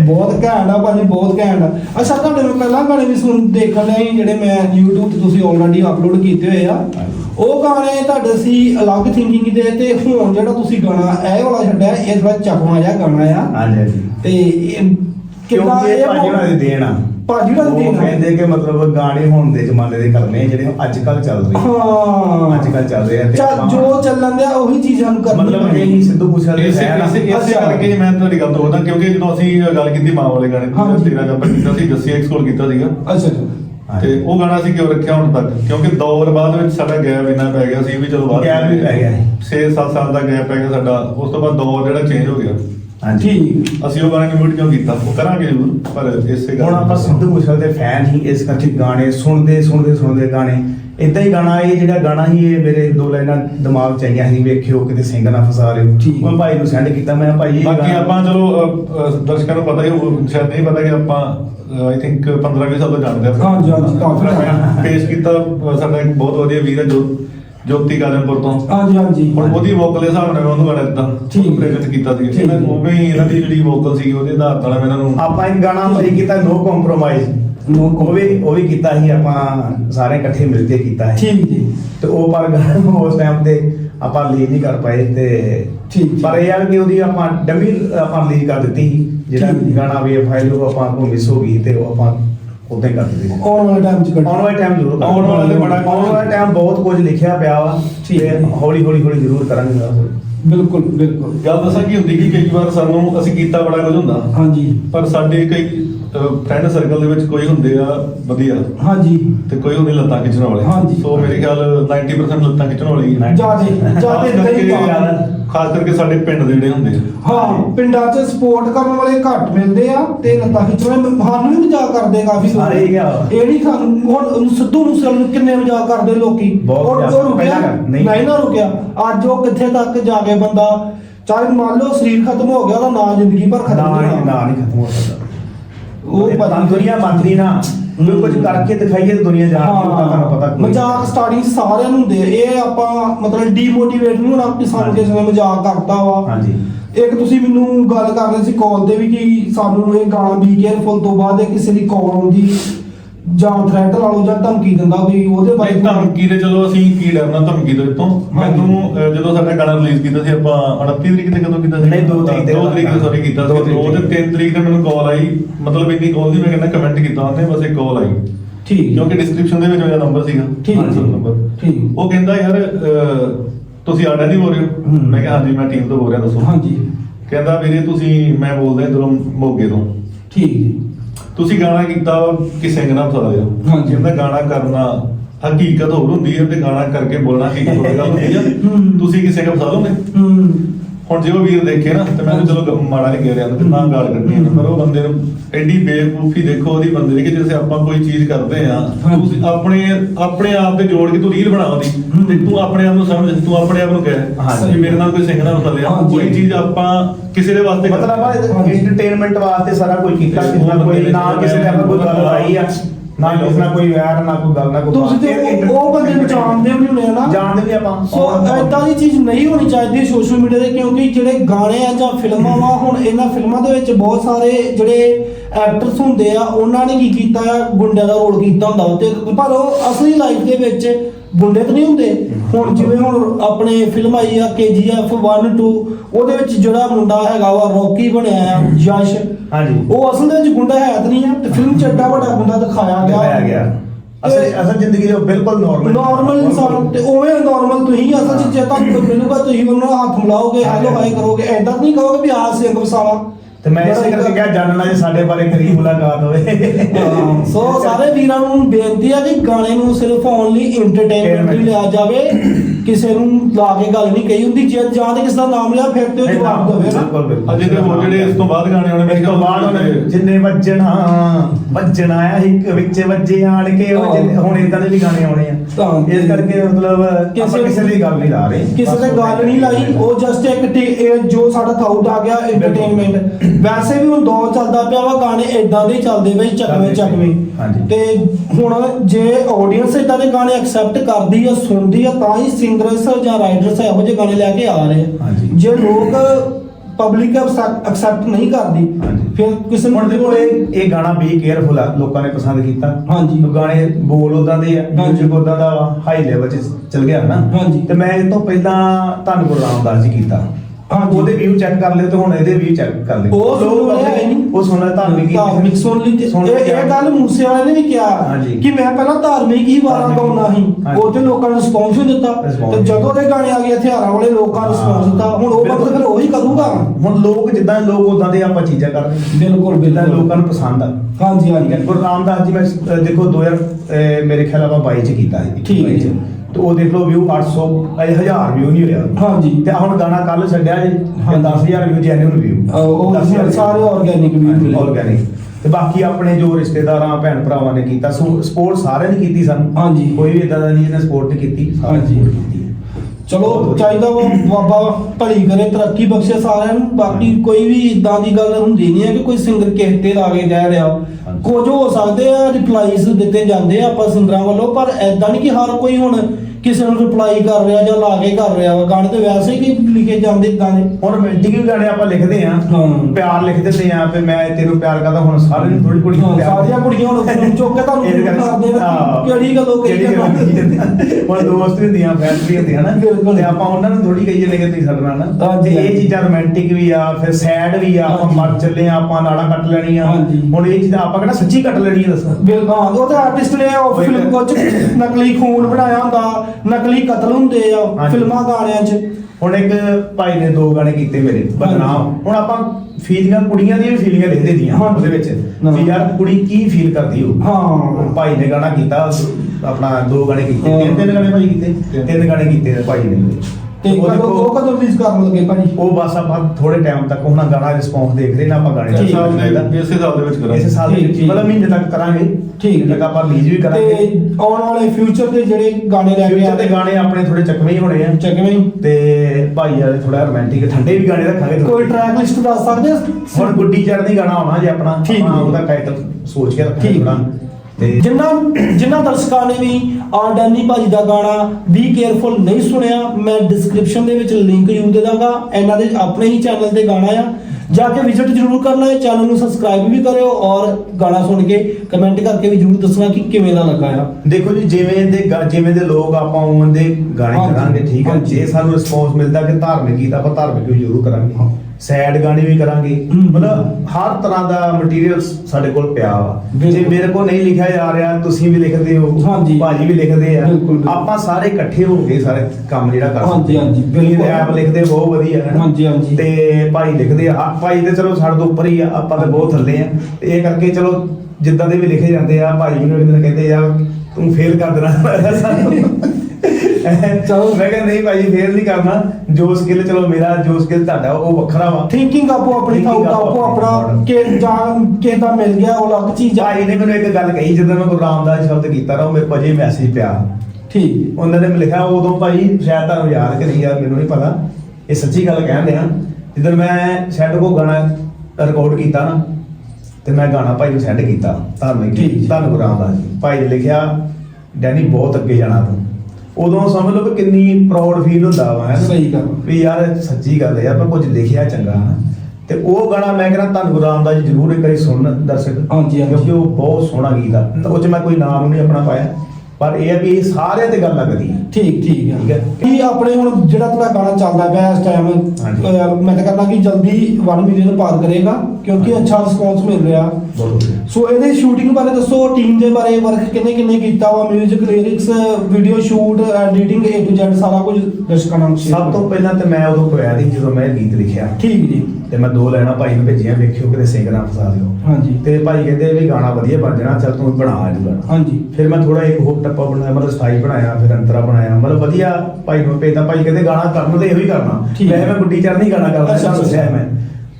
ਬਹੁਤ ਘੈਂਟ ਆ ਭਾਜੀ ਬਹੁਤ ਘੈਂਟ ਆ। ਅੱਛਾ ਤੁਹਾਡੇ ਮੈਂ ਪਹਿਲਾਂ ਗਾਣੇ ਵੀ ਸੁਣ ਦੇਖਣ ਲਈ ਜਿਹੜੇ ਮੈਂ YouTube ਤੇ ਤੁਸੀਂ ਆਲਰੇਡੀ ਅਪਲੋਡ ਕੀਤੇ ਹੋਏ ਆ ਉਹ ਗਾਣੇ ਤੁਹਾਡੇ ਸੀ ਅਲੱਗ ਥਿੰਕਿੰਗ ਦੇ ਤੇ ਹੁਣ ਜਿਹੜਾ ਤੁਸੀਂ ਗਾਣਾ ਇਹ ਵਾਲਾ ਛੱਡਿਆ ਇਹ ਥੋੜਾ ਚਕਮਾ ਜਿਹਾ ਗਾਣਾ ਆ। ਹਾਂਜੀ ਹਾਂਜੀ। ਤੇ ਕਿਉਂਕਿ ਇਹ ਭਾਜੀ ਉਹਨਾਂ ਦੇ ਦੇਣ ਭਾਜੀ ਦੇ ਉਹ ਦੇਣ। ਕਹਿੰਦੇ ਕਿ ਮਤਲਬ ਗਾਣੇ ਹੁਣ ਦੇ ਜ਼ਮਾਨੇ ਦੇ ਕਰਨੇ ਜਿਹੜੇ ਅੱਜ ਕੱਲ ਚੱਲ ਰਹੇ ਹਾਂ ਅੱਜ ਕੱਲ ਚੱਲ ਰਹੇ ਆ ਤੇ ਚੱਲ ਆਪਾਂ- ਜੋ ਚੱਲਣ ਦਿਆ ਉਹੀ ਚੀਜ਼ਾਂ ਨੂੰ ਕਰਨੀ ਮਤਲਬ ਪੈਣੀ। ਇਹ ਸਿੱਧੂ ਮੂਸੇਵਾਲੇ ਦੇ ਇਸੇ ਫੈਨ ਆ ਇਸੇ ਇਸੇ ਅੱਛਾ। ਕਰਕੇ ਹੀ ਮੈਂ ਤੁਹਾਡੀ ਗੱਲ ਤੋਂ ਹੋਦਾ ਕਿਉਂਕਿ ਜਦੋਂ ਅਸੀਂ ਗੱਲ ਕੀਤੀ ਮਾਂ ਵਾਲੇ ਗਾਣੇ ਦੀ ਹਾਂਜੀ। ਤੇਰਾ ਜੱਪਾ ਕੀਤਾ ਸੀ ਜੱਸੀ ਐਕਸਪੋਰ ਕੀਤਾ ਸੀਗਾ ਅੱਛਾ ਅੱਛਾ ਤੇ ਉਹ ਗਾਣਾ ਅਸੀਂ ਕਿਉਂ ਰੱਖਿਆ ਹੁਣ ਤੱਕ ਕਿਉਂਕਿ ਦੌਰ ਬਾਅਦ ਵਿੱਚ ਸਾਡਾ ਗੈਪ ਇੰਨਾ ਪੈ ਗਿਆ ਸੀ ਵੀ ਚਲੋ ਬਾਅਦ Gap ਵੀ ਪੈ ਗਿਆ ਹੈ। 6-7 ਸਾਲ ਦਾ ਗੈਪ ਪੈ ਗਿਆ ਸਾਡਾ ਉਸ ਤੋਂ ਬਾਅਦ ਦੌਰ ਜਿਹੜਾ ਚੇਂਜ ਹੋ ਗਿਆ ਹਾਂਜੀ। ਅਸੀਂ ਉਹ ਗਾਣੇ ਮਿਊਟ ਕਿਉਂ ਕੀਤਾ? ਉਹ ਕਰਾਂਗੇ ਜ਼ਰੂਰ ਪਰ ਇਸੇ ਹੁਣ ਆਪਾਂ ਸਿੱਧੂ ਮੂਸੇਵਾਲੇ ਦੇ ਫੈਨ ਹੀ ਇਸ ਕਰਕੇ ਗਾਣੇ ਸੁਣਦੇ ਸੁਣਦੇ ਸੁਣਦੇ ਗਾਣੇ। ਇਦਾਂ ਹੀ ਗਾਣਾ ਇਹ ਜਿਹੜਾ ਗਾਣਾ ਹੀ ਇਹ ਮੇਰੇ ਦੋ ਲਾਈਨਾਂ ਦਿਮਾਗ ਚ ਆਈਆਂ ਸੀ ਵੇਖਿਓ ਕਿਤੇ ਸਿੰਘ ਨਾ ਫਸਾ ਲਿਓ। ਠੀਕ। ਮੈਂ ਭਾਈ ਨੂੰ ਸੈਂਡ ਕੀਤਾ ਮੈਂ ਭਾਈ ਇਹ ਬਾਕੀ ਆਪਾਂ ਚਲੋ ਦਰਸ਼ਕਾਂ ਨੂੰ ਪਤਾ ਹੀ ਹੋਊ, ਸ਼ਾਇਦ ਨਹੀਂ ਪਤਾ ਕਿ ਆਪਾਂ ਆਈ ਥਿੰਕ 15 20 ਸਾਲ ਤੋਂ ਜਾਣਦੇ ਆਪਾਂ ਹਾਂਜੀ, ਹਾਂਜੀ, ਕਾਫੀ ਪੇਸ਼ ਕੀਤਾ ਸਾਡਾ ਇੱਕ ਬਹੁਤ ਵਧੀਆ ਵੀਰ ਹੈ ਜੋ ਜੋਤੀ ਕਾਲਮਪੁਰ ਤੋਂ ਹਾਂਜੀ ਹਾਂਜੀ ਹੁਣ ਉਹਦੀ ਵੋਕਲ ਦੇ ਹਿਸਾਬ ਨਾਲ ਮੈਂ ਉਹਨੂੰ ਗਾਣਾ ਦਿੱਤਾ ਠੀਕ। ਪ੍ਰੈਜ਼ੈਂਟ ਕੀਤਾ ਸੀ ਠੀਕ। ਇਹਨਾਂ ਉਵੇਂ ਹੀ ਇਹਨਾਂ ਦੀ ਜਿਹੜੀ ਵੋਕਲ ਸੀ ਉਹਦੇ ਆਧਾਰ ਨਾਲ ਮੈਂ ਇਹਨਾਂ ਨੂੰ ਆਪਾਂ ਇੱਕ ਗਾਣਾ ਭਾਈ ਕੀਤਾ ਨੋ ਕੰਪਰੋਮਾਈਜ਼ No ਉਹ ਵੀ ਉਹ ਵੀ ਕੀਤਾ ਸੀ ਆਪਾਂ ਸਾਰੇ ਇਕੱਠੇ ਮਿਲ ਕੇ ਕੀਤਾ ਹੈ ਠੀਕ ਜੀ ਤੇ ਉਹ ਪਰ ਗਾਣਾ ਉਸ ਟਾਈਮ ਤੇ ਆਪਾਂ ਲੀਡ ਨਹੀਂ ਕਰ ਪਾਏ ਤੇ ਠੀਕ। ਪਰ ਇਹ ਆ ਕਿ ਉਹਦੀ ਆਪਾਂ ਡੰਮੀ ਆਪਾਂ ਲੀਡ ਕਰ ਦਿੱਤੀ ਸੀ। ਜਿਹੜਾ। ਗਾਣਾ ਵੀ ਫਾਈਲ ਉਹ ਆਪਾਂ ਕੋ ਮਿਸ ਹੋ ਗਈ ਤੇ ਉਹ ਆਪਾਂ ਉਦਾਂ ਹੀ ਕਰ। ਆਉਣ ਵਾਲੇ ਟਾਈਮ ਚ ਕੱਢ ਆਉਣ ਵਾਲੇ ਟਾਈਮ ਜ਼ਰੂਰ ਆਉਣ ਵਾਲੇ ਤੇ ਬੜਾ ਆਉਣ ਵਾਲੇ ਟਾਈਮ ਬਹੁਤ ਕੁਝ ਲਿਖਿਆ ਪਿਆ ਵਾ ਠੀਕ ਹੈ। ਹੌਲੀ ਹੌਲੀ ਹੌਲੀ ਜ਼ਰੂਰ ਕਰਾਂਗੇ ਸਾਰਾ ਕੁਝ। ਬਿਲਕੁਲ ਬਿਲਕੁਲ ਗੱਲ ਦੱਸਾਂ ਕੀ ਹੁੰਦੀ ਕਿ ਕਈ ਵਾਰ ਸਾਨੂੰ ਅਸੀਂ ਕੀਤਾ ਬੜਾ ਕੁਝ ਹੁੰਦਾ ਹਾਂਜੀ ਪਰ ਸਾਡੇ ਕਈ ਫਰੈਂਡ ਸਰਕਲ ਦੇ ਵਿੱਚ ਕੋਈ ਹੁੰਦੇ ਆ ਵਧੀਆ ਹਾਂਜੀ ਤੇ ਕੋਈ ਹੁੰਦੇ ਲੱਤਾਂ ਖਿੱਚਣ ਵਾਲੇ ਹਾਂਜੀ। ਸੋ ਮੇਰੇ ਖਿਆਲ 90% ਲੱਤਾਂ ਖਿੱਚਣ ਵਾਲੇ ਹੀ ਆ। ਜਿਆਦੇ ਜਿਆਦੇ ਖਾਸ ਕਰਕੇ- ਪਾ- ਖਾਸ ਕਰਕੇ ਸਾਡੇ ਪਿੰਡ ਦੇ ਜਿਹੜੇ ਹੁੰਦੇ ਆ ਹਾਂ ਪਿੰਡਾਂ 'ਚ ਸਪੋਰਟ ਕਰਨ ਵਾਲੇ ਘੱਟ ਮਿਲਦੇ ਆ ਤੇ ਲੱਤਾਂ ਖਿੱਚਣ ਵਾਲੇ ਸਾਨੂੰ ਵੀ ਮਜ਼ਾਕ ਕਰਦੇ ਕਾਫੀ ਲੋਕ। ਸਾਰੇ ਹੀ ਵਾ। ਇਹ ਨਹੀਂ ਸਾਨੂੰ ਹੁਣ ਸਿੱਧੂ ਮੂਸੇਵਾਲੇ ਨੂੰ ਕਿੰਨੇ ਮਜ਼ਾਕ ਕਰਦੇ ਲੋਕੀ ਬਹੁਤ ਔਰ ਉਹ ਰੁਕਿਆ ਪਹਿਲਾਂ ਨਹੀਂ। ਨਹੀਂ ਨਾ ਰੁਕਿਆ ਅੱਜ ਉਹ ਕਿੱਥੇ ਤੱਕ ਜਾ ਕੇ ਬੰਦਾ ਚਾਹੇ ਮੰਨ ਲਓ ਸਰੀਰ ਖਤਮ ਹੋ ਗਿਆ ਉਹਦਾ ਨਾਂ ਜ਼ਿੰਦਗੀ ਭਰ ਖਤਮ ਨਾ ਨਹੀਂ ਨਹੀਂ ਹੋਣਾ ਨਾ ਨਹੀਂ ਖਤਮ ਹੋ ਸਕਦਾ ਉਹ ਪਤਾ ਦੁਨੀਆ ਮੰਨਦੀ ਨਾ। ਕੋਈ ਕੁਝ ਕਰਕੇ ਦਿਖਾਈਏ ਤੇ ਦੁਨੀਆ ਜਾਣਦੀ ਉਹਦਾ ਤੁਹਾਨੂੰ ਪਤਾ ਕੋਈ- ਮਜ਼ਾਕ ਸਟਾਰਟਿੰਗ ਸਾਰਿਆਂ ਨੂੰ ਹੁੰਦੇ ਆ। ਇਹ ਆਪਾਂ ਮਤਲਬ ਡੀਮੋਟੀਵੇਟ ਨਹੀਂ ਹੋਣਾ ਕਿ ਸਾਨੂੰ। ਕਿਸੇ ਨੇ ਮਜ਼ਾਕ ਕਰਤਾ ਵਾ। ਹਾਂਜੀ। ਇੱਕ ਤੁਸੀਂ ਮੈਨੂੰ ਗੱਲ ਕਰ ਰਹੇ ਸੀ ਕਾਲ ਤੇ ਵੀ ਕਿ ਸਾਨੂੰ ਇਹ ਗਾਣਾ ਬੀ ਕੇਅਰਫੁਲ ਤੋਂ ਬਾਅਦ ਇਹ ਕਿਸੇ ਦੀ ਕਾਲ ਆਉਂਦੀ। ਜਾਂ ਥ੍ਰੈਟ ਲਾ ਲਓ ਜਾਂ ਧਮਕੀ ਦਿੰਦਾ ਵੀ ਉਹਦੇ ਬਾਰੇ ਧਮਕੀ ਦੇ ਚਲੋ ਅਸੀਂ ਕੀ ਡਰਨਾ ਧਮਕੀ ਦੇ ਤੋਂ ਮੈਨੂੰ ਅਹ, ਜਦੋਂ ਸਾਡਾ ਗਾਣਾ ਰਿਲੀਜ਼ ਕੀਤਾ ਸੀ ਆਪਾਂ 29 ਤਰੀਕ ਤੇ ਕਦੋਂ ਕੀਤਾ ਸੀ? ਨਹੀਂ, ਦੋ ਤਰੀਕ ਤੇ 2 ਤਰੀਕ ਤੇ ਸੌਰੀ ਕੀਤਾ ਦੋ ਸੀ ਤਰੀਕ 2 ਤੇ 3 ਤਰੀਕ ਤੇ ਮੈਨੂੰ ਕਾਲ ਆਈ। ਮਤਲਬ ਇੰਨੀ ਕਾਲ ਦੀ ਮੈਂ ਕਹਿੰਦਾ ਕਮੈਂਟ ਕੀਤਾ ਉਹਨੇ ਬਸ ਇੱਕ ਕਾਲ ਆਈ। ਠੀਕ। ਕਿਉਂਕਿ ਡਿਸਕ੍ਰਿਪਸ਼ਨ ਦੇ ਵਿੱਚ ਮੇਰਾ ਨੰਬਰ ਸੀਗਾ। ਠੀਕ। ਹੈ। ਨੰਬਰ ਠੀਕ। ਉਹ ਕਹਿੰਦਾ ਯਾਰ ਅਹ, ਤੁਸੀਂ ਆਡਾ ਨਹੀਂ ਬੋਲ ਰਹੇ ਹੋ? ਹੂੰ। ਮੈਂ ਕਿਹਾ ਹਾਂਜੀ ਮੈਂ ਟੀਮ ਤੋਂ ਬੋਲ ਰਿਹਾ ਦੱਸੋ। ਹਾਂਜੀ। ਕਹਿੰਦਾ ਵੀਰੇ ਤੁਸੀਂ ਮੈਂ ਬੋਲਦਾ ਇਧਰੋਂ ਮੋਗੇ ਤੋਂ। ਠੀਕ। ਜੀ ਤੁਸੀਂ ਗਾਣਾ ਕੀਤਾ ਕਿ ਸਿੰਘ ਨਾਲ ਫਸਾ ਲਿਓ ਹਾਂਜੀ। ਕਹਿੰਦਾ ਗਾਣਾ ਕਰਨਾ ਹਕੀਕਤ ਹੋਰ ਹੁੰਦੀ ਹੈ ਤੇ ਗਾਣਾ ਕਰਕੇ ਬੋਲਣਾ ਹਕੀਕਤ ਹੋਰ ਗੱਲ ਹੁੰਦੀ ਹੈ ਹੂੰ। ਤੁਸੀਂ ਕਿਸੇ ਨੂੰ ਫਸਾ ਹੂੰ ਹੁਣ ਜੇ ਉਹ ਵੀਰ ਦੇਖੇ ਨਾ ਤੇ ਮੈਂ ਤਾਂ ਚਲੋ ਮਾੜਾ ਨਹੀਂ ਕਹਿ ਰਿਹਾ ਤੇ ਨਾ ਗਾਲ ਕੱਢਣੀ ਹੈ ਪਰ ਉਹ ਬੰਦੇ ਨੂੰ ਐਡੀ ਬੇਵਕੂਫੀ ਦੇਖੋ ਉਹਦੀ ਬੰਦੇ ਦੀ ਕਿ ਜਿਵੇਂ ਆਪਾਂ ਕੋਈ ਚੀਜ਼ ਕਰਦੇ ਆ। ਤੁਸੀਂ ਆਪਣੇ ਆਪਣੇ ਆਪ ਤੇ ਜੋੜ ਕੇ ਤੂੰ ਰੀਲ ਬਣਾ ਉਹਦੀ। ਤੇ ਤੂੰ ਆਪਣੇ ਆਪ ਨੂੰ ਸਮਝ ਤੂੰ ਆਪਣੇ ਆਪ ਨੂੰ ਕਹਿ ਹਾਂਜੀ। ਕਿ ਮੇਰੇ ਨਾਲ ਕੋਈ ਸਿੰਘ ਨਾਲ ਹਾਂਜੀ। ਕੋਈ ਚੀਜ਼ ਆਪਾਂ ਕਿਸੇ ਦੇ ਵਾਸਤੇ ਕਰਦੇ ਮਤਲਬ ਆ ਹਾਂਜੀ। ਐਂਟਰਟੇਨਮੈਂਟ ਵਾਸਤੇ ਸਾਰਾ ਕੁਝ ਕੀਤਾ ਕਿਸੇ ਕੋਈ ਨਾ ਕਿਸੇ ਨੇ ਆਪਾਂ ਕੋਈ ਗੱਲ ਆਈ ਆ ਨਾ ਕਿਸੇ ਨਾਲ ਕੋਈ ਵੈਰ ਨਾ ਕੋਈ ਗੱਲ ਨਾ ਕੋਈ ਤੁਸੀਂ ਤੇ। ਉਹ- ਉਹ ਬੰਦੇ ਨੂੰ ਜਾਣਦੇ ਵੀ ਨਹੀਂ ਨਾ ਜਾਣਦੇ ਵੀ ਆਪਾਂ। ਸੋ ਏਦਾਂ ਦੀ ਚੀਜ਼ ਨਹੀਂ ਹੋਣੀ ਚਾਹੀਦੀ ਸੋਸ਼ਲ ਮੀਡੀਆ ਤੇ ਕਿਉਂਕਿ ਜਿਹੜੇ ਗਾਣੇ ਆ ਜਾਂ ਫਿਲਮਾਂ ਵਾ ਹੁਣ ਇਹਨਾਂ ਫਿਲਮਾਂ ਦੇ ਵਿੱਚ ਬਹੁਤ ਸਾਰੇ ਜਿਹੜੇ ਐਕਟਰਸ ਹੁੰਦੇ ਆ ਉਹਨਾਂ ਨੇ ਕੀ ਕੀਤਾ ਗੁੰਡਿਆਂ ਦਾ ਰੋਲ ਕੀਤਾ ਹੁੰਦਾ ਵਾ ਤੇ ਪਰ ਉਹ ਅਸਲੀ ਲਾਈਫ ਦੇ ਵਿੱਚ ਗੁੰਡੇ ਤਾਂ ਨਹੀਂ ਹੁੰਦੇ। ਹੁਣ ਜਿਵੇਂ ਹੁਣ ਆਪਣੇ ਫਿਲਮ ਆਈ ਆ KGF 1 2 ਉਹਦੇ ਵਿੱਚ ਜਿਹੜਾ ਮੁੰਡਾ ਹੈਗਾ ਵਾ ਰੌਕੀ ਬਣਿਆ ਆ ਯਸ਼। ਹਾਂਜੀ। ਉਹ ਅਸਲ ਦੇ ਵਿੱਚ ਗੁੰਡਾ ਹੈ ਤਾਂ ਨਹੀਂ ਆ ਤੇ ਫਿਲਮ 'ਚ ਐਡਾ ਵੱਡਾ ਗੁੰਡਾ ਦਿਖਾਇਆ ਗਿਆ। ਦਿਖਾਇਆ ਗਿਆ। ਅਸਲ ਅਸਲ ਜ਼ਿੰਦਗੀ ਉਹ ਬਿਲਕੁਲ ਨਾਰਮਲ ਨਾਰਮਲ ਇਨਸਾਨ ਤੇ ਉਵੇਂ ਨਾਰਮਲ ਤੁਸੀਂ ਅਸਲ ਚ ਜੇ ਕੋਈ ਮਿਲੂਗਾ ਤੁਸੀਂ ਉਹਨਾਂ ਨੂੰ ਹੱਥ ਮਿਲਾਓਗੇ ਹੈਲੋ ਹਾਈ ਕਰੋਗੇ ਐਦਾਂ ਨਹੀਂ ਕਹੋਗੇ ਵੀ ਆ ਸਿੰਘ ਵਸਾਵਾ। ਤੇ ਮੈਂ ਇਸੇ ਕਰਕੇ ਕਿਹਾ ਜਾਣਨਾ ਜੇ ਸਾਡੇ ਬਾਰੇ ਕਰੀਬ ਮੁਲਾਕਾਤ ਹੋਵੇ। ਹਾਂ, ਸੋ ਸਾਰੇ ਵੀਰਾਂ ਨੂੰ ਬੇਨਤੀ ਹੈ ਕਿ ਗਾਣੇ ਨੂੰ ਸਿਰਫ ਓਨਲੀ ਇੰਟਰਟੇਨਮੈਂਟ ਲਈ ਲਿਆ ਜਾਵੇ। ਕਿਸੇ ਨੂੰ ਲਾ ਕੇ ਗੱਲ ਨਹੀਂ ਕਹੀ ਹੁੰਦੀ ਜੇ ਜਾਂ ਤੇ ਕਿਸੇ ਦਾ ਨਾਮ ਲਿਆ ਫਿਰ ਤੇ ਉਹ ਜਵਾਬ ਦੇਵੇ ਨਾ। ਬਿਲਕੁਲ ਬਿਲਕੁਲ। ਅਜੇ ਤੇ ਹੋਰ ਜਿਹੜੇ ਇਸ ਤੋਂ ਬਾਅਦ ਗਾਣੇ ਆਉਣੇ ਇਸ ਤੋਂ ਬਾਅਦ ਹੁਣ ਜਿੰਨੇ ਵੱਜਣਾ ਵੱਜਣਾ ਆ ਇੱਕ ਵਿੱਚ ਵੱਜੇ ਆਣ ਕੇ ਉਹ ਹੁਣ ਇਦਾਂ ਦੇ ਵੀ ਗਾਣੇ ਆਉਣੇ ਆ। ਤਾਂ ਇਸ ਕਰਕੇ ਮਤਲਬ ਆਪਾਂ ਕਿਸੇ ਦੀ ਗੱਲ ਨਹੀਂ ਲਾ ਰਹੇ। ਕਿਸੇ ਨੇ ਗੱਲ ਨਹੀਂ ਲਾਈ ਉਹ ਜਸਟ ਇੱਕ ਟੀ- ਇਹ ਜੋ ਸਾਡਾ ਥਾਊਟ ਆ ਗਿਆ ਐਂਟਰਟੇਨਮੈਂਟ ਵੈਸੇ ਵੀ ਹੁਣ ਦੌਰ ਚੱਲਦਾ ਪਿਆ ਵਾ ਗਾਣੇ ਇਦਾਂ ਦੇ ਹੀ ਚੱਲਦੇ ਪਏ ਚੱਕਵੇਂ ਚੱਕਵੇਂ। ਹਾਂਜੀ। ਤੇ ਹੁਣ ਜੇ ਆਡੀਅנס ਇਦਾਂ ਦੇ ਗਾਣੇ ਐਕਸੈਪਟ ਕਰਦੀ ਆ ਸੁਣਦੀ ਆ ਤਾਂ ਹੀ ਸਿੰਗਰਸ ਜਾਂ ਰਾਈਟਰਸ ਇਹੋ ਜਿਹੇ ਗਾਣੇ ਲੈ ਕੇ ਆ ਰਹੇ ਆ। ਹਾਂਜੀ। ਜੇ ਲੋਕ ਪਬਲਿਕ ਐਕਸੈਪਟ ਨਹੀਂ ਕਰਦੀ ਹਾਂਜੀ। ਫਿਰ ਕਿਸੇ ਨੂੰ ਹੁਣ ਦੇਖੋ ਇਹ ਇਹ ਗਾਣਾ ਬੀ ਕੇਅਰਫੁਲ ਆ ਲੋਕਾਂ ਨੇ ਪਸੰਦ ਕੀਤਾ ਹਾਂਜੀ। ਉਹ ਗਾਣੇ ਬੋਲ ਉਦਾਂ ਦੇ ਆ ਹਾਂਜੀ। ਮਿਊਜ਼ਿਕ ਉਦਾਂ ਦਾ ਹਾਈ ਲੈਵਲ 'ਚ ਚਲ ਗਿਆ ਨਾ ਹਾਂਜੀ। ਤੇ ਮੈਂ ਇਹ ਤੋਂ ਪਹਿਲਾਂ ਧੰਨ ਗੁਰੂ ਰਾਮਦਾਸ ਜੀ ਕੀਤਾ ਹਾਂਜੀ। ਉਹਦੇ ਵਿਊ ਚੈੱਕ ਕਰ ਲਿਓ ਤੇ ਹੁਣ ਇਹਦੇ ਵਿਊ ਚੈੱਕ ਕਰ ਲਿਓ ਉਹ ਸੁਣ ਲਿਆ ਹੈ ਨਹੀਂ ਉਹ ਸੁਣਿਆ ਧਾਰਮਿਕ ਗੀਤ ਧਾਰਮਿਕ ਸੁਣ ਲਈ ਤੇ ਸੁਣ ਇਹ। ਇਹ ਗੱਲ ਮੂਸੇ ਵਾਲੇ ਨੇ ਵੀ ਕਿਹਾ ਹਾਂਜੀ। ਕਿ ਮੈਂ ਪਹਿਲਾਂ ਧਾਰਮਿਕ ਹੀ ਵਾਰਾਂ ਧਾਰਮਿਕ ਗਾਉਣਾ ਸੀ। ਹਾਂਜੀ। ਉਹ ਤੇ ਲੋਕਾਂ ਨੇ ਰਿਸਪੌਂਸ ਵੀ ਦਿੱਤਾ। Response ਤੇ ਜਦੋਂ ਦੇ ਗਾਣੇ ਆ ਗਏ ਹਥਿਆਰਾਂ ਵਾਲੇ ਲੋਕਾਂ ਨੇ ਰਿਸਪੌਂਸ ਹਾਂ। ਦਿੱਤਾ। ਹੁਣ ਉਹ ਬੰਦਾ ਫਿਰ ਉਹੀ ਕਰੂਗਾ। ਹੁਣ ਲੋਕ ਜਿੱਦਾਂ ਲੋਕ ਉਦਾਂ ਦੇ ਆਪਾਂ ਚੀਜ਼ਾਂ ਕਰਦੇ ਬਿਲਕੁਲ ਜਿੱਦਾਂ ਲੋਕਾਂ ਨੂੰ ਪਸੰਦ ਆ। ਹਾਂਜੀ ਠੀਕ ਹੈ ਹਾਂਜੀ। ਗੁਰੂ ਰਾਮਦਾਸ ਜੀ ਮੈਂ ਅਹ ਦੇਖੋ 2000 ਅਹ ਮੇਰੇ ਖਿਆਲ ਆਪਾਂ 22 ਚ ਕੀਤਾ ਸੀ। ਠੀਕ ਹੈ। ਜੀ। ਤੇ ਉਹ ਦੇਖ ਲਓ ਵਿਊ 800 ਇਹ 1000 ਵਿਊ ਨਹੀਂ ਹੋਇਆ ਹਾਂਜੀ। ਤੇ ਹੁਣ ਗਾਣਾ ਕੱਲ ਛੱਡਿਆ ਜੀ ਹਾਂਜੀ। 10000 ਵਿਊ ਜੈਨੂਨ ਵਿਊ ਉਹ ਸਾਰੇ ਆਰਗੈਨਿਕ ਵੀ ਮਿਲੇ। ਆਰਗੈਨਿਕ ਤੇ ਬਾਕੀ ਆਪਣੇ ਜੋ ਰਿਸ਼ਤੇਦਾਰਾਂ ਭੈਣ ਭਰਾਵਾਂ ਨੇ ਕੀਤਾ ਸਪੋਰਟ ਸਾਰਿਆਂ ਨੇ ਕੀਤੀ ਸਾਨੂੰ। ਹਾਂਜੀ। ਕੋਈ ਵੀ ਇਦਾਂ ਦਾ ਨਹੀਂ ਜਿਹਨੇ ਸਪੋਰਟ ਨਹੀਂ ਕੀਤੀ ਹਾਂਜੀ। ਚਲੋ ਚਾਹੀਦਾ ਵਾ ਬਾਬਾ ਭਲੀ ਕਰੇ ਤਰੱਕੀ ਬਖਸ਼ੇ ਸਾਰਿਆਂ ਨੂੰ। ਬਾਕੀ ਕੋਈ ਵੀ ਇਦਾਂ ਦੀ ਗੱਲ ਹੁੰਦੀ ਨਹੀਂ ਹੈ ਕਿ ਕੋਈ ਸਿੰਗਰ ਕਿਸੇ ਤੇ ਲਾ ਕੇ ਕਹਿ ਰਿਹਾ। ਕੁਝ ਹੋ ਸਕਦੇ ਆ ਰਿਪਲਾਈਜ਼ ਦਿੱਤੇ ਜਾਂਦੇ ਆ ਆਪਾਂ ਸਿੰਗਰਾਂ ਵੱਲੋਂ ਪਰ ਐਦਾਂ ਨਹੀਂ ਕਿ ਹਰ ਕੋਈ ਹੁਣ ਕਿਸੇ ਨੂੰ ਰਿਪਲਾਈ ਕਰ ਰਿਹਾ ਜਾਂ ਲਾ ਕੇ ਕਰ ਰਿਹਾ ਵਾ ਗਾਣੇ ਤੇ ਵੈਸੇ ਹੀ ਕਿ ਲਿਖੇ ਜਾਂਦੇ ਇਦਾਂ ਦੇ ਹੁਣ ਰੋਮਾਂਟਿਕ ਵੀ ਗਾਣੇ ਆਪਾਂ ਲਿਖਦੇ ਆ ਹਾਂ। ਪਿਆਰ ਲਿਖ ਦਿੰਦੇ ਆ ਤੇ ਮੈਂ ਤੈਨੂੰ ਪਿਆਰ ਕਰਦਾ ਹੁਣ ਸਾਰਿਆਂ ਨੂੰ ਥੋੜੀ ਕੁੜੀ ਨੂੰ ਪਿਆਰ ਸਾਰੀਆਂ ਕੁੜੀਆਂ ਹੁਣ ਚੁੱਕ ਕੇ ਤੁਹਾਨੂੰ ਇਹ ਗੱਲ- ਕਰਦੇ ਨੇ ਹਾਂ। ਕਿਹੜੀ ਗੱਲੋਂ ਕਹੀ ਕਿਹੜੀ ਗੱਲੋਂ ਕਹੀ ਜਾਂਦੇ ਆ। ਹੁਣ ਦੋਸਤ ਵੀ ਹੁੰਦੀਆਂ ਫਰੈਂਡ ਵੀ ਹੁੰਦੀਆਂ ਨਾ ਬਿਲਕੁਲ। ਤੇ ਆਪਾਂ ਉਹਨਾਂ ਨੂੰ ਥੋੜੀ ਕਹੀ ਜਾਂਦੇ ਕਿ ਤੁਸੀਂ ਸਾਡੇ ਨਾਲ ਨਾ ਹਾਂਜੀ, ਤੇ ਇਹ ਹਾਂਜੀ। ਚੀਜ਼ਾਂ ਰੋਮਾਂਟਿਕ ਵੀ ਆ ਫਿਰ ਸੈਡ ਵੀ ਆ ਆਪਾਂ ਹਾਂਜੀ। ਮਰ ਚੱਲੇ ਆ ਆਪਾਂ ਨਾੜਾ ਕੱਟ ਲੈਣੀਆਂ ਹਾਂਜੀ। ਹੁਣ ਇਹ ਚੀਜ਼ਾਂ ਆਪਾਂ ਕਹਿੰਦਾ ਸੱਚੀ ਕੱਟ ਲੈਣੀ ਆ ਦੱਸੋ ਬਿਲਕੁਲ ਹਾਂ, ਉਹ ਤੇ ਆਰਟਿਸਟ ਨੇ ਉਹ ਉਹੀ ਫਿਲਮ। ਕੁਝ ਨਕਲੀ ਖੂਨ ਬਣਾਇਆ ਹੁੰਦਾ ਨਕਲੀ ਕਤਲ ਹੁੰਦੇ ਆ ਹਾਂਜੀ। ਫਿਲਮਾਂ ਗਾਣਿਆਂ 'ਚ ਹੁਣ ਇੱਕ ਭਾਈ ਨੇ ਦੋ ਗਾਣੇ ਕੀਤੇ ਮੇਰੇ ਬਦਨਾਮ ਹੁਣ ਆਪਾਂ ਫੀਲਿੰਗਾਂ ਕੁੜੀਆਂ ਦੀਆਂ ਵੀ ਫੀਲਿੰਗਾਂ ਲਿਖ ਦਿੰਦੀਆਂ ਹਾਂਜੀ। ਉਹਦੇ ਵਿੱਚ। ਵੀ ਯਾਰ ਕੁੜੀ ਕੀ ਫੀਲ ਕਰਦੀ ਹੋ ਹਾਂ ਭਾਈ ਨੇ ਗਾਣਾ ਕੀਤਾ ਆਪਣਾ ਦੋ ਗਾਣੇ ਕੀਤੇ ਹਾਂ। ਤਿੰਨ ਤਿੰਨ ਗਾਣੇ ਭਾਈ ਕੀਤੇ। ਤਿੰਨ ਗਾਣੇ ਕੀਤੇ ਭਾਈ ਨੇ ਤੇ ਉਹ ਕਦੋਂ ਦੇਖੋ, ਉਹ ਕਦੋਂ ਰਿਲੀਜ਼ ਕਰਨ ਲੱਗੇ ਭਾਜੀ ਉਹ ਬਸ ਆਪਾਂ ਥੋੜੇ ਟਾਈਮ ਤੱਕ ਉਹਨਾਂ ਗਾਣਾ ਰਿਸਪੌਂਸ ਦੇਖ ਰਹੇ ਨਾ ਆਪਾਂ ਗਾਣੇ ਦਾ ਸਾਲ ਚਾਹੀਦਾ ਦੇ ਇਸੇ ਸਾਲ ਦੇ ਵਿੱਚ ਕਰਾਂਗੇ ਇਸੇ ਸਾਲ ਦੇ ਵਿੱਚ। ਮਤਲਬ ਮਹੀਨੇ ਤੱਕ ਕਰਾਂਗੇ ਠੀਕ, ਤੱਕ ਆਪਾਂ ਰਿਲੀਜ਼ ਵੀ ਤੇ ਕਰਾਂਗੇ ਆਉਣ ਵਾਲੇ ਫਿਊਚਰ ਦੇ ਜਿਹੜੇ ਗਾਣੇ ਲੈ ਕੇ ਦੇ ਗਾਣੇ ਆਪਣੇ ਥੋੜੇ ਚੱਕਵੇਂ ਹੀ ਹੋਣੇ ਆ ਚੱਕਵੇਂ ਤੇ ਭਾਈ ਵਾਲੇ ਥੋੜਾ ਰੋਮਾਂਟਿਕ ਠੰਡੇ ਵੀ ਗਾਣੇ ਰੱਖਾਂਗੇ। ਕੋਈ ਟਰੈਕ ਲਿਸਟ ਦੱਸ ਸਕਦੇ ਹੋ? ਹੁਣ ਗੁੱਡੀ ਚੜ੍ਹਦੀ ਗਾਣਾ ਆਉਣਾ ਜੇ ਆਪਣਾ। ਉਹਦਾ ਟਾਈਟਲ ਸੋਚ ਕੇ ਰੱਖਾਂਗੇ। ਥੋੜਾ ਤੇ ਜਿੰਨਾ ਜਿੰਨਾ ਦਰਸ਼ਕਾਂ ਨੇ ਵੀ ਆ ਡੈਨੀ ਭਾਜੀ ਦਾ ਗਾਣਾ ਬੀ ਕੇਅਰਫੁਲ ਨਹੀਂ ਸੁਣਿਆ ਮੈਂ ਡਿਸਕ੍ਰਿਪਸ਼ਨ ਦੇ ਵਿੱਚ ਲਿੰਕ ਯੂ ਦੇ ਦਾਂਗਾ। ਇਹਨਾਂ ਦੇ ਆਪਣੇ ਹੀ ਚੈਨਲ ਤੇ ਗਾਣਾ ਆ। ਜਾ ਕੇ ਵਿਜ਼ਿਟ ਜ਼ਰੂਰ ਕਰਨਾ ਹੈ ਚੈਨਲ ਨੂੰ ਸਬਸਕ੍ਰਾਈਬ ਵੀ ਕਰਿਓ ਔਰ ਗਾਣਾ ਸੁਣ ਕੇ ਕਮੈਂਟ ਕਰਕੇ ਵੀ ਜ਼ਰੂਰ ਦੱਸਣਾ ਕਿ ਕਿਵੇਂ ਦਾ ਲੱਗਾ ਆ। ਦੇਖੋ ਜੀ ਜਿਵੇਂ ਦੇ ਜਿਵੇਂ ਦੇ ਲੋਕ ਆਪਾਂ ਉਵੇਂ ਦੇ ਗਾਣੇ ਕਰਾਂਗੇ ਠੀਕ ਹੈ। ਜੇ ਸਾਨੂੰ ਰਿਸਪੌਂਸ ਮਿਲਦਾ ਕਿ ਧਾਰਮਿਕ ਗੀਤ ਆਪਾਂ ਧਾਰਮਿਕ ਵੀ ਜ਼ਰੂਰ ਕਰਾਂਗੇ। ਸੈਡ ਗਾਣੇ ਵੀ ਕਰਾਂਗੇ। ਮਤਲਬ ਹਰ ਤਰ੍ਹਾਂ ਦਾ ਮਟੀਰੀਅਲ ਸਾਡੇ ਕੋਲ ਪਿਆ ਵਾ ਜੇ। ਮੇਰੇ ਕੋਲ ਨਹੀਂ ਲਿਖਿਆ ਜਾ ਰਿਹਾ ਤੁਸੀਂ ਵੀ ਲਿਖਦੇ ਹੋ ਹਾਂਜੀ। ਭਾਜੀ ਵੀ ਲਿਖਦੇ ਆ। ਆਪਾਂ ਸਾਰੇ ਇਕੱਠੇ ਹੋ ਕੇ ਸਾਰੇ ਕੰਮ ਜਿਹੜਾ ਕਰ ਹਾਂਜੀ, ਹਾਂਜੀ, ਬਿਲਕੁਲ। ਆਪ ਲਿਖਦੇ ਬਹੁਤ ਵਧੀਆ ਹੈ ਨਾ ਹਾਂਜੀ, ਹਾਂਜੀ। ਤੇ ਭਾਈ ਲਿਖਦੇ ਆ ਆ ਭਾਈ ਤੇ ਚਲੋ ਸਾਡੇ ਤੋਂ ਉੱਪਰ ਹੀ ਆ ਆਪਾਂ ਤਾਂ ਬਹੁਤ ਥੱਲੇ ਆ ਇਹ ਕਰਕੇ ਚਲੋ ਜਿੱਦਾਂ ਦੇ ਵੀ ਲਿਖੇ ਜਾਂਦੇ ਆ ਭਾਈ ਮੈਨੂੰ ਇੱਕ ਦਿਨ ਕਹਿੰਦੇ ਯਾਰ ਤੂੰ ਫੇਲ ਕਰ ਦੇਣਾ ਸਾਨੂੰ ਚਲੋ। ਮੈਂ ਕਹਿੰਦਾ ਨਹੀਂ ਭਾਈ ਫੇਲ ਨਹੀਂ ਕਰਨਾ। ਜੋ ਸਕਿੱਲ ਚਲੋ ਮੇਰਾ ਜੋ ਸਕਿੱਲ ਤੁਹਾਡਾ ਉਹ ਵੱਖਰਾ ਵਾ। ਥਿੰਕਿੰਗ ਆਪੋ ਆਪਣੀ Thinking ਥਾਉ ਆਪੋ ਆਪੋ ਆਪਣੀ ਆਪਣਾ ਕਿ ਜਾਂ ਕਿਸੇ ਦਾ ਮਿਲ ਗਿਆ ਉਹ ਅਲੱਗ ਚੀਜ਼ ਆ। ਭਾਈ ਨੇ ਮੈਨੂੰ ਇੱਕ ਗੱਲ ਕਹੀ ਜਦੋਂ ਮੈਂ ਗੁਰੂ ਰਾਮਦਾਸ ਸ਼ਬਦ ਕੀਤਾ ਨਾ ਉਹ ਮੇਰੇ ਕੋਲ ਮੈਸੇਜ ਪਿਆ। ਠੀਕ। ਉਹਨਾਂ ਨੇ ਲਿਖਿਆ ਉਦੋਂ ਭਾਈ ਸ਼ਾਇਦ ਤੁਹਾਨੂੰ ਯਾਦ ਕਰੀ ਯਾਰ ਮੈਨੂੰ ਨਹੀਂ ਪਤਾ। ਇਹ ਸੱਚੀ ਗੱਲ ਕਹਿੰਦੇ ਆ। ਜਦੋਂ ਮੈਂ ਸੈੱਡ ਕੋ ਗਾਣਾ ਰਿਕਾਰਡ ਕੀਤਾ ਨਾ ਤੇ ਮੈਂ ਗਾਣਾ ਭਾਈ ਨੂੰ ਸੈਂਡ ਕੀਤਾ ਧਾਰਮਿਕ ਠੀਕ। ਧੰਨ ਗੁਰੂ ਰਾਮਦਾਸ ਜੀ। ਭਾਈ ਨੇ ਲਿਖਿਆ ਡੈਨੀ ਬਹੁਤ ਅੱਗੇ ਜਾਣਾ ਤੂੰ। ਉਦੋਂ ਸਮਝ ਲਓ ਕਿ ਕਿੰਨੀ ਪ੍ਰਾਊਡ ਫੀਲ ਹੁੰਦਾ ਵਾ ਹੈਂ। ਸਹੀ ਗੱਲ। ਵੀ ਯਾਰ ਸੱਚੀ ਗੱਲ ਹੈ ਯਾਰ ਮੈਂ ਕੁਝ ਲਿਖਿਆ ਚੰਗਾ ਨਾ। ਤੇ ਉਹ ਗਾਣਾ ਮੈਂ ਕਹਿੰਦਾ ਧੰਨ ਗੁਰੂ ਰਾਮਦਾਸ ਜੀ ਜ਼ਰੂਰ ਇੱਕ ਵਾਰੀ ਸੁਣਨ ਦਰਸ਼ਕ ਹਾਂਜੀ, ਹਾਂਜੀ। ਕਿਉਂਕਿ ਉਹ ਬਹੁਤ ਸੋਹਣਾ ਗੀਤ ਆ ਉਹ ਚ ਮੈਂ ਕੋਈ ਨਾਮ ਨਹੀਂ ਆਪਣਾ ਪਾਇਆ ਪਰ ਇਹ ਹੈ ਵੀ ਇਹ ਸਾਰਿਆਂ ਤੇ ਗੱਲ ਲੱਗਦੀ ਹੈ ਠੀਕ ਠੀਕ ਠੀਕ ਹੈ ਹੈ। ਕੀ ਆਪਣੇ ਹੁਣ ਜਿਹੜਾ ਤੁਹਾਡਾ ਗਾਣਾ ਚੱਲਦਾ ਪਿਆ ਇਸ ਟਾਈਮ। ਮੈਂ ਤਾਂ ਕਹਿੰਦਾ ਕਿ ਜਲਦੀ 1 ਮਿਲੀਅਨ ਪਾਰ ਕਰੇਗਾ ਕਿਉਂਕਿ। ਅੱਛਾ ਰਿਸਪੌਂਸ ਮਿਲ ਰਿਹਾ। ਬਹੁਤ ਵਧੀਆ। ਸੋ ਇਹਦੇ ਸ਼ੂਟਿੰਗ ਬਾਰੇ ਦੱਸੋ ਟੀਮ ਦੇ ਬਾਰੇ ਵਰਕ ਕਿੰਨੇ ਕਿੰਨੇ ਕੀਤਾ ਵਾ? 뮤직 lyrics video shoot editing A to Z ਸਾਰਾ ਕੁਝ ਦਰਸ਼ਕਾਂ ਨਾਲ ਸਭ ਤੋਂ ਪਹਿਲਾਂ ਤੇ ਮੈਂ ਉਦੋਂ ਹੋਇਆ ਸੀ ਜਦੋਂ ਮੈਂ ਗੀਤ ਲਿਖਿਆ। ਠੀਕ ਜੀ। ਤੇ ਮੈਂ ਦੋ ਲੈਣਾ ਭਾਈ ਨੂੰ ਭੇਜੀਆਂ ਵੇਖਿਓ ਕਿਤੇ ਸਿੰਗ ਨਾ ਫਸਾ ਦਿਓ। ਹਾਂਜੀ। ਤੇ ਭਾਈ ਕਹਿੰਦੇ ਵੀ ਗਾਣਾ ਵਧੀਆ ਬਣ ਜਾਣਾ ਚੱਲ ਤੂੰ ਬਣਾ ਇਹ ਗਾਣਾ। ਹਾਂਜੀ। ਫਿਰ ਮੈਂ ਥੋੜਾ ਇੱਕ ਹੋਰ ਟੱਪਾ ਬਣਾਇਆ ਮਤਲਬ ਸਟਾਈ ਬਣਾਇਆ ਫਿਰ ਅੰਤਰਾ ਬਣਾਇਆ। ਮਤਲਬ ਵਧੀਆ ਭਾਈ ਨੂੰ ਭੇਜਦਾ ਭਾਈ ਕਹਿੰਦੇ ਗਾਣਾ ਕਰਨ ਤੇ ਇਹੋ ਹੀ ਕਰਨਾ। ਵੈਸੇ ਮੈਂ ਗੁੱਡੀ ਚੜ੍ਹਨੀ ਗਾਣਾ ਕਰਦਾ ਤੁਹਾਨੂੰ ਦੱਸਿਆ ਮੈਂ।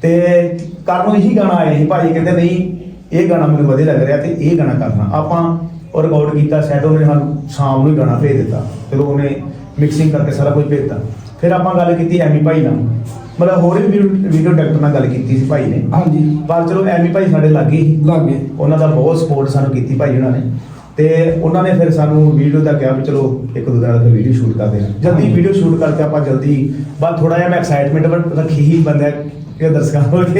ਤੇ ਕਰਨ ਨੂੰ ਇਹੀ ਗਾਣਾ ਆਇਆ ਸੀ ਭਾਈ ਕਹਿੰਦੇ ਨਹੀਂ ਇਹ ਗਾਣਾ ਮੈਨੂੰ ਵਧੀਆ ਲੱਗ ਰਿਹਾ ਤੇ ਇਹ ਗਾਣਾ ਕਰਨਾ। ਆਪਾਂ ਉਹ ਰਿਕਾਰਡ ਕੀਤਾ ਸੈਟ ਉਹਨੇ ਸਾਨੂੰ ਸ਼ਾਮ ਨੂੰ ਹੀ ਗਾਣਾ ਭੇਜ ਦਿੱਤਾ ਫਿਰ ਉਹਨੇ ਮਿਕਸਿੰਗ ਕਰਕੇ ਸਾਰਾ ਕੁਝ ਭੇਜਤਾ ਫਿਰ ਆਪਾਂ ਗੱਲ ਕੀਤੀ ਐਮੀ ਭਾਈ ਨਾਲ। ਮਤਲਬ ਹੋਰ ਵੀ ਵੀਡੀਓ ਡਾਇਰੈਕਟਰ ਨਾਲ ਗੱਲ ਕੀਤੀ ਸੀ ਭਾਈ ਨੇ। ਹਾਂਜੀ। ਪਰ ਚਲੋ ਐਮੀ ਭਾਈ ਸਾਡੇ ਲੱਗੇ ਹੀ। ਲਾਗੇ। ਉਹਨਾਂ ਦਾ ਬਹੁਤ ਸਪੋਰਟ ਸਾਨੂੰ ਕੀਤੀ ਭਾਈ ਉਹਨਾਂ ਨੇ। ਤੇ ਉਹਨਾਂ ਨੇ ਫਿਰ ਸਾਨੂੰ ਵੀਡੀਓ ਦਾ ਕਿਹਾ ਵੀ ਚਲੋ ਇੱਕ ਦੋ ਦਿਨਾਂ ਤੱਕ ਵੀਡੀਓ ਸ਼ੂਟ ਕਰਦੇ ਹਾਂ। ਜਲਦੀ। ਵੀਡੀਓ ਸ਼ੂਟ ਕਰਕੇ ਆਪਾਂ ਜਲਦੀ ਬਾਅਦ ਥੋੜਾ ਜਿਹਾ ਮੈਂ ਐਕਸਾਈਟਮੈਂਟ ਰੱਖੀ ਹੀ ਬੰਦਾ ਕਿ ਦਰਸ਼ਕਾਂ ਨੂੰ ਕਿ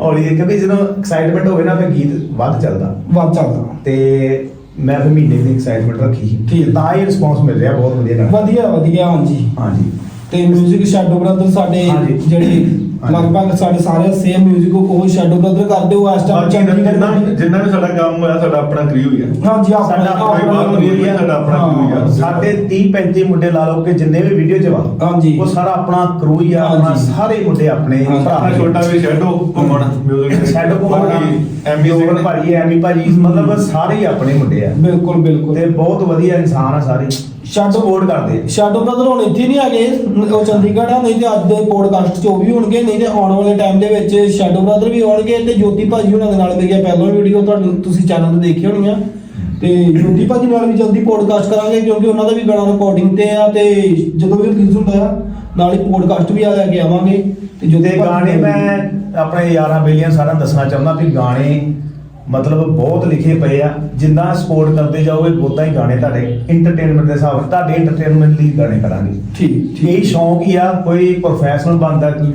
ਹੌਲੀ ਕਿਉਂਕਿ ਜਦੋਂ ਐਕਸਾਈਟਮੈਂਟ ਹੋਵੇ ਨਾ ਫਿਰ ਗੀਤ ਵੱਧ ਚੱਲਦਾ ਵੱਧ ਚੱਲਦਾ ਤੇ ਮੈਂ ਫਿਰ ਮਹੀਨੇ ਦੀ ਐਕਸਾਈਟਮੈਂਟ ਰੱਖੀ ਸੀ ਠੀਕ। ਤਾਂ ਹੀ ਰਿਸਪੌਂਸ ਮਿਲ ਰਿਹਾ ਬਹੁਤ ਵਧੀਆ ਵਧੀਆ ਵਧੀਆ ਹਾਂਜੀ ਹਾਂਜੀ ਤੇ 뮤직 ਸ਼ੈਡੋ ਬ੍ਰਦਰ ਸਾਡੇ। ਜਿਹੜੇ। ਲਗਭਗ ਸਾਡੇ ਸਾਰੇ ਸੇਮ 뮤직 ਉਹ ਸ਼ੈਡੋ ਬ੍ਰਦਰ ਕਰਦੇ ਹੋ ਇਸ ਟਾਈਮ ਬਾਕੀ ਜਿੰਨਾ ਜਿੰਨਾ ਵੀ ਸਾਡਾ ਕੰਮ ਹੋਇਆ ਸਾਡਾ ਆਪਣਾ ਕ੍ਰਿਊ ਹੀ ਆ। ਹਾਂਜੀ ਆਪਣਾ ਸਾਡਾ ਕੋਈ ਬਾਹਰ ਤੋਂ ਨਹੀਂ ਹੈ, ਸਾਡਾ ਆਪਣਾ crew ਹੀ ਆ। ਸਾਡੇ 30 35 ਮੁੰਡੇ ਲਾ ਲਓ ਕਿ ਜਿੰਨੇ ਵੀ ਵੀਡੀਓ ਚ ਵਾ ਹਾਂਜੀ। ਉਹ ਸਾਰਾ ਆਪਣਾ ਕਰੂ ਹੀ ਆ ਆਪਣਾ। ਸਾਰੇ ਮੁੰਡੇ ਆਪਣੇ। ਭਰਾ ਆਪਣਾ ਛੋਟਾ ਵੀ shadow Ghumman music sad coma Ammy Singh ਭਾਜੀ ਐਮੀ ਭਾਜੀ ਮਤਲਬ ਸਾਰੇ ਹੀ ਆਪਣੇ ਮੁੰਡੇ ਆ। ਬਿਲਕੁਲ ਬਿਲਕੁਲ। ਤੇ ਬਹੁਤ ਵਧੀਆ ਇਨਸਾਨ ਆ ਸਾਰੇ। Shadow- ਸਪੋਰਟ ਕਰਦੇ। ਆ। ਸ਼ੈਡੋ ਬ੍ਰਦਰ ਹੁਣ ਇੱਥੇ ਨਹੀਂ ਹੈਗੇ ਉਹ ਚੰਡੀਗੜ੍ਹ ਆ ਨਹੀਂ ਤੇ ਅੱਜ ਦੇ ਪੋਡਕਾਸਟ 'ਚ ਉਹ ਵੀ ਹੋਣਗੇ ਨਹੀਂ ਤੇ ਆਉਣ ਵਾਲੇ ਟਾਈਮ ਦੇ ਵਿੱਚ ਸ਼ੈਡੋ ਬ੍ਰਦਰ ਵੀ ਆਉਣਗੇ ਤੇ ਜੋਤੀ ਭਾਜੀ ਉਹਨਾਂ ਦੇ ਨਾਲ ਮੇਰੀਆਂ ਪਹਿਲਾਂ ਵੀਡੀਓ ਤੁਹਾਨੂੰ ਤੁਸੀਂ ਚੈਨਲ ਤੇ ਦੇਖੀ ਹੋਣੀਆਂ। ਤੇ ਜੋਤੀ ਭਾਜੀ ਨਾਲ ਵੀ ਜਲਦੀ ਪੋਡਕਾਸਟ ਕਰਾਂਗੇ ਕਿਉਂਕਿ ਉਹਨਾਂ ਦਾ ਵੀ ਗਾਣਾ ਰਿਕਾਰਡਿੰਗ ਤੇ ਆ ਤੇ ਜਦੋਂ ਵੀ ਰਿਲੀਜ਼ ਹੁੰਦਾ ਆ ਨਾਲ ਹੀ ਪੋਡਕਾਸਟ ਵੀ ਆ ਲੈ ਕੇ ਆਵਾਂਗੇ। ਤੇ ਭਾਜੀ ਗਾਣੇ ਮੈਂ ਆਪਣੇ ਯਾਰਾਂ ਬੇਲੀਆਂ ਸਾਰਿਆਂ ਨੂੰ ਦੱਸਣਾ ਚਾਹੁੰਦਾ ਵੀ ਗਾਣੇ ਮਤਲਬ ਬਹੁਤ ਲਿਖੇ ਪਏ ਆ। ਜਿੰਨਾ ਸਪੋਰਟ ਕਰਦੇ ਜਾਓਗੇ ਉਦਾਂ ਹੀ ਗਾਣੇ ਤੁਹਾਡੇ ਇੰਟਰਟੇਨਮੈਂਟ ਦੇ ਹਿਸਾਬ ਨਾਲ ਤੁਹਾਡੇ ਇੰਟਰਟੇਨਮੈਂਟ ਲਈ ਗਾਣੇ ਕਰਾਂਗੇ। ਠੀਕ ਇਹ ਸ਼ੌਂਕ ਹੀ ਆ ਕੋਈ ਪ੍ਰੋਫੈਸ਼ਨਲ ਕੋਈ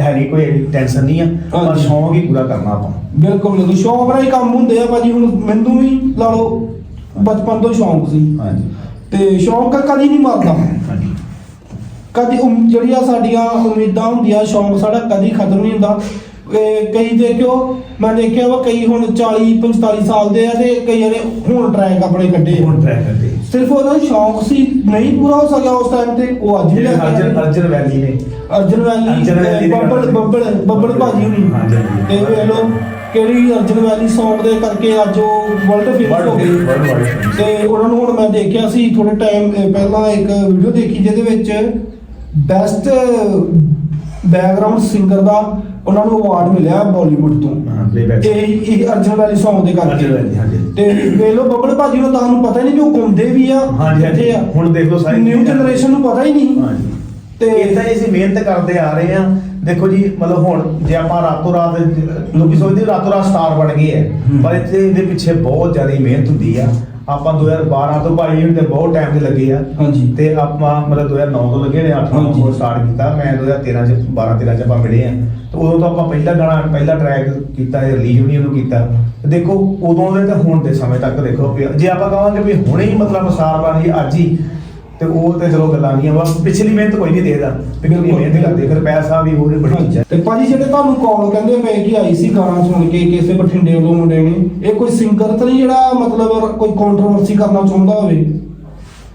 ਹੈ ਨਹੀਂ ਕੋਈ ਟੈਨਸ਼ਨ ਨਹੀਂ ਆ। ਪਰ। ਸ਼ੌਂਕ ਹੀ ਪੂਰਾ ਕਰਨਾ ਆਪਾਂ। ਬਿਲਕੁਲ ਬਿਲਕੁਲ। ਸ਼ੌਂਕ ਨਾਲ ਹੀ ਕੰਮ ਹੁੰਦੇ ਆ ਭਾਜੀ। ਹੁਣ ਮੈਨੂੰ ਵੀ ਲਾ ਲਓ ਬਚਪਨ ਤੋਂ ਸ਼ੌਂਕ ਸੀ। ਹਾਂਜੀ। ਤੇ ਸ਼ੌਂਕ ਕਦੀ ਨਹੀਂ ਮਰਦਾ। ਹਾਂਜੀ। ਕਦੀ ਜਿਹੜੀਆਂ ਸਾਡੀਆਂ ਉਮੀਦਾਂ ਹੁੰਦੀਆਂ ਸ਼ੌਂਕ ਸਾਡਾ ਕਦੀ ਖਤਮ ਨਹੀਂ ਹੁੰਦਾ। ਕਈ ਦੇਖਿਓ ਮੈਂ ਦੇਖਿਆ ਵਾ ਕਈ ਹੁਣ 40 45 ਸਾਲ ਦੇ ਆ ਤੇ ਕਈਆਂ ਨੇ ਹੁਣ ਟਰੈਕ ਆਪਣੇ ਕੱਢੇ। ਹੁਣ ਟਰੈਕ ਕਰਦੇ ਸਿਰਫ ਉਹਦਾ ਸ਼ੌਂਕ ਸੀ ਨਹੀਂ ਪੂਰਾ ਹੋ ਸਕਿਆ ਉਸ ਟਾਈਮ ਤੇ ਉਹ ਅੱਜ ਵੀ ਅਰਜਨ। ਅਰਜਨ ਵੈਲੀ ਨੇ ਅਰਜਨ ਵੈਲੀ ਬੱਬਲ। ਬੱਬਲ ਬੱਬਲ ਭਾਜੀ ਹੁਣੀ। ਤੇ ਵੇਖ ਲਓ ਕਿਹੜੀ ਅਰਜਨ ਵੈਲੀ Song ਦੇ ਕਰਕੇ ਅੱਜ ਉਹ ਵਰਲਡ ਫੇਮਸ ਹੋ famous। ਤੇ ਉਹਨਾਂ ਨੂੰ ਹੁਣ ਮੈਂ ਦੇਖਿਆ ਸੀ ਥੋੜੇ ਟਾਈਮ ਪਹਿਲਾਂ ਇੱਕ ਵੀਡੀਓ ਦੇਖੀ ਜਿਹਦੇ ਵਿੱਚ ਬੈਸਟ ਬੈਕਗ੍ਰਾਉਂਡ ਸਿੰਗਰ ਦਾ ਉਹਨਾਂ ਨੂੰ ਅਵਾਰਡ ਮਿਲਿਆ ਬਾਲੀਵੁੱਡ ਤੋਂ playback। ਇਹ ਇਹ ਅਰਜਨ ਵੈਲੀ Song ਦੇ ਕਰਕੇ ਅਰਜਨ ਵੈਲੀ, ਹਾਂਜੀ। ਤੇ ਵੇਖ ਲਓ ਬੱਬਲ ਭਾਜੀ ਨੂੰ ਤੁਹਾਨੂੰ ਪਤਾ ਹੀ ਨਹੀਂ ਕਿ ਉਹ ਘੁੰਮਦੇ ਵੀ ਆ ਹਾਂਜੀ, ਹਾਂਜੀ। ਕਿੱਥੇ ਆ। ਹੁਣ ਦੇਖ ਲਓ ਸਾਰੀ ਨਿਊ ਜਨਰੇਸ਼ਨ ਨੂੰ ਪਤਾ ਹੀ ਨਹੀਂ ਹਾਂਜੀ ਤੇ- ਇਦਾਂ ਹੀ ਅਸੀਂ ਮਿਹਨਤ ਕਰਦੇ ਆ ਰਹੇ ਆ ਦੇਖੋ ਜੀ ਮਤਲਬ ਹੁਣ ਜੇ ਆਪਾਂ ਰਾਤੋਂ ਰਾਤ ਲੋਕੀ ਸੋਚਦੇ ਰਾਤੋਂ ਰਾਤ ਸਟਾਰ ਬਣ ਗਏ। ਪਰ ਇੱਥੇ ਇਹਦੇ ਪਿੱਛੇ ਬਹੁਤ ਜ਼ਿਆਦਾ ਮਿਹਨਤ ਹੁੰਦੀ ਆ ਆਪਾਂ 2012 ਤੋਂ ਭਾਈ ਹੁਣ ਤੇ ਬਹੁਤ ਟਾਈਮ ਤੇ ਲੱਗੇ ਆ। ਹਾਂਜੀ। ਤੇ ਆਪਾਂ ਮਤਲਬ 2009 ਤੋਂ ਲੱਗੇ ਨੇ 8 ਹਾਂਜੀ। ਤੋਂ ਸਟਾਰਟ ਕੀਤਾ। ਮੈਂ 2013 ਚ 12 13 ਚ ਆਪਾਂ ਮਿਲੇ ਆ। ਤੇ ਉਦੋਂ ਤੋਂ ਆਪਾਂ ਪਹਿਲਾ ਗਾਣਾ ਪਹਿਲਾ ਟਰੈਕ ਕੀਤਾ ਇਹ ਰਿਲੀਜ਼ ਨਹੀਂ ਉਦੋਂ ਕੀਤਾ। ਤੇ ਦੇਖੋ ਉਦੋਂ ਦੇ ਤੇ ਹੁਣ ਦੇ ਸਮੇਂ ਤੱਕ ਦੇਖੋ ਜੇ ਆਪਾਂ ਕਹਾਂਗੇ ਵੀ ਹੁਣੇ ਹੀ ਮਤਲਬ ਬਾਅਦ ਹੀ ਅੱਜ ਹੀ ਤੇ ਉਹ ਤੇ ਚਲੋ ਗੱਲਾਂ ਨਹੀਂ ਆ ਵਾ ਪਿਛਲੀ ਮਿਹਨਤ ਕੋਈ ਨਹੀਂ ਦੇਖਦਾ ਵੀ ਕਿੰਨੀ ਮਿਹਨਤ ਕਰਦੇ ਫਿਰ ਪੈਸਾ ਵੀ ਹੋਰ ਹੀ ਬੜੀ ਚੀਜ਼। ਹੈ ਤੇ ਭਾਜੀ ਜਿਹੜੇ ਤੁਹਾਨੂੰ ਕਾਲ ਕਹਿੰਦੇ ਪਏ ਕਿ ਆਈ ਸੀ ਗਾਣਾ ਸੁਣ ਕੇ ਕਿਸੇ ਬਠਿੰਡੇ ਤੋਂ ਮੁੰਡੇ ਨੇ ਇਹ ਕੋਈ ਸਿੰਗਰ ਤਾਂ ਨਹੀਂ ਜਿਹੜਾ ਮਤਲਬ ਕੋਈ ਕੰਟਰੋਵਰਸੀ ਕਰਨਾ ਚਾਹੁੰਦਾ ਹੋਵੇ?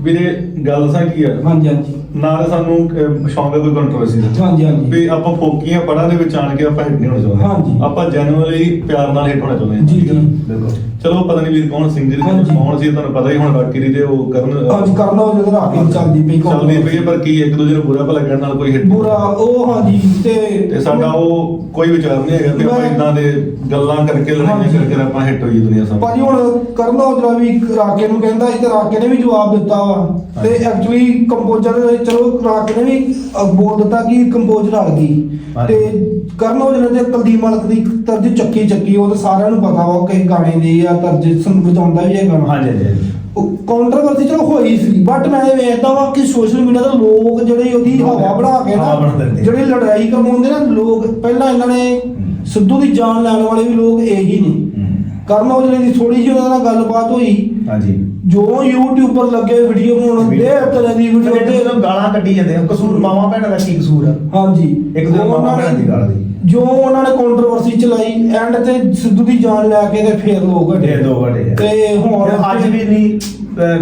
ਵੀਰੇ ਗੱਲ ਦੱਸਾਂ ਕੀ ਆ। ਹਾਂਜੀ ਹਾਂਜੀ। ਨਾ ਤਾਂ ਸਾਨੂੰ ਸ਼ੌਂਕ ਹੈ ਕੋਈ ਕੰਟਰੋਵਰਸੀ ਦਾ ਹਾਂਜੀ ਹਾਂਜੀ। ਵੀ ਆਪਾਂ ਫੋਕੀਆਂ ਪੜਾਂ ਦੇ ਵਿੱਚ ਆਣ ਕੇ ਆਪਾਂ ਹਿੱਟ ਨਹੀਂ ਹੋਣਾ ਚਾਹੁੰਦੇ। ਹਾਂਜੀ। ਆਪਾਂ ਜੈਨੂਅਲੀ ਪਿਆਰ ਨਾਲ ਹਿੱਟ ਹੋਣਾ ਚਾਹੁੰਦੇ ਹਾਂ। ਜੀ ਜੀ। ਦੇਖੋ ਚਲੋ ਪਤਾ ਨਹੀਂ ਵੀਰ ਕੌਣ ਸਿੰਗਰ ਹਾਂਜੀ। ਕੌਣ ਸੀ ਤੁਹਾਨੂੰ ਪਤਾ ਹੀ ਹੁਣ ਬਾਕੀ ਦੀ ਤੇ ਉਹ ਕਰਨ ਅੱਜ ਕਰਨਾ ਉਹ ਜਦੋਂ ਰਾਤ ਨੂੰ ਚੱਲਦੀ ਪਈ ਚੱਲਦੀ ਪਈ ਹੈ, ਪਰ ਕੀ ਇੱਕ ਦੂਜੇ ਨੂੰ ਬੁਰਾ ਭਲਾ ਕਹਿਣ ਨਾਲ ਕੋਈ ਹਿੱਟ ਬੁਰਾ ਉਹ ਹਾਂਜੀ ਤੇ ਤੇ ਸਾਡਾ ਉਹ ਕੋਈ ਵਿਚਾਰ ਨਹੀਂ ਹੈਗਾ ਕਿ ਆਪਾਂ ਮੈਂ- ਇਦਾਂ ਦੇ ਗੱਲਾਂ ਕਰਕੇ ਲੜਾਈਆਂ ਹਾਂਜੀ। ਕਰਕੇ ਆਪਾਂ ਹਿੱਟ ਹੋਈ ਦੁਨੀਆ ਸਾਹਮਣੇ। ਭਾਜੀ ਹੁਣ ਕਰਨ ਔਜਲਾ ਵੀ ਰਾਕੇ ਨੂੰ ਕਹਿੰਦਾ ਸੀ ਤੇ ਰਾਕੇ ਨੇ ਵੀ ਜਵਾਬ ਦਿੱਤਾ ਵਾ। ਤੇ ਹਾਂਜੀ। ਐਕਚੁਅਲੀ ਕੰਪੋਜ਼ਰ ਚਲੋ ਰਾਕੇ ਨੇ ਵੀ ਬੋਲ ਦਿੱਤਾ ਕਿ ਕੰਪੋਜ਼ਰ ਆ ਗਈ ਹਾਂਜੀ। ਤੇ ਕਰਨ ਔਜਲਾ ਤੇ ਕੁਲਦੀਪ ਮਲਕ ਦੀ ਤਰਜ ਚੱਕੀ ਚੱਕੀ ਉਹ ਤਾਂ ਸਾਰਿਆਂ ਨੂੰ ਪਤਾ ਵਾ ਉਹ ਕਿਸ ਗਾਣੇ ਦੀ ਆ ਤਰਜ ਸੁਣ ਵਜਾਉਂਦਾ ਵੀ ਹੈ ਗਾਣਾ ਹਾਂਜੀ ਹਾਂਜੀ, ਹਾਂਜੀ ਕੰਟਰੋਵਰਸੀ ਚਲੋ ਹੋਈ ਸੀ ਬਟ ਮੈਂ ਇਹ ਵੇਖਦਾ ਵਾਂ ਕਿ ਸੋਸ਼ਲ ਮੀਡੀਆ ਤੇ ਲੋਕ ਜਿਹੜੇ ਉਹਦੀ ਹਵਾ ਬਣਾ ਕੇ ਹਵਾ ਬਣਾ ਨਾ ਦਿੰਦੇ। ਜਿਹੜੀ ਲੜਾਈ ਕਰਵਾਉਂਦੇ ਨਾ ਲੋਕ ਪਹਿਲਾਂ ਇਹਨਾਂ ਨੇ ਸਿੱਧੂ ਦੀ ਜਾਨ ਲੈਣ ਵਾਲੇ ਵੀ ਲੋਕ ਇਹੀ ਨੇ। ਕਰਨ ਔਜਲੇ ਦੀ ਥੋੜੀ ਜਿਹੀ ਉਹਨਾਂ ਨਾਲ ਗੱਲਬਾਤ ਹੋਈ। ਹਾਂਜੀ। ਜੋ ਯੂਟਿਊਬਰ ਲੱਗੇ ਵੀਡੀਓ ਬਣਾਉਣ ਦੇ ਤਰ੍ਹਾਂ ਦੀ ਵੀਡੀਓ ਜਿਹੜੇ ਜਦੋਂ ਗਾਲਾਂ ਕੱਢੀ ਜਾਂਦੇ ਆ ਕਸੂਰ ਮਾਵਾਂ ਭੈਣਾਂ ਦਾ ਕੀ ਕਸੂਰ ਆ? ਹਾਂਜੀ। ਇੱਕ ਦੂਜੇ ਮਾਵਾਂ ਭੈਣਾਂ ਦੀ ਗਾਲ ਦੀ। ਜੋ ਉਹਨਾਂ ਨੇ ਕੰਟਰੋਵਰਸੀ ਚਲਾਈ ਐਂਡ ਤੇ ਸਿੱਧੂ ਦੀ ਜਾਨ ਲੈ ਕੇ ਤੇ ਫੇਰ ਲੋਕ ਹਟੇ ਦੋ ਆ। ਤੇ ਹੁਣ ਤੇ ਅੱਜ ਵੀ ਨਹੀਂ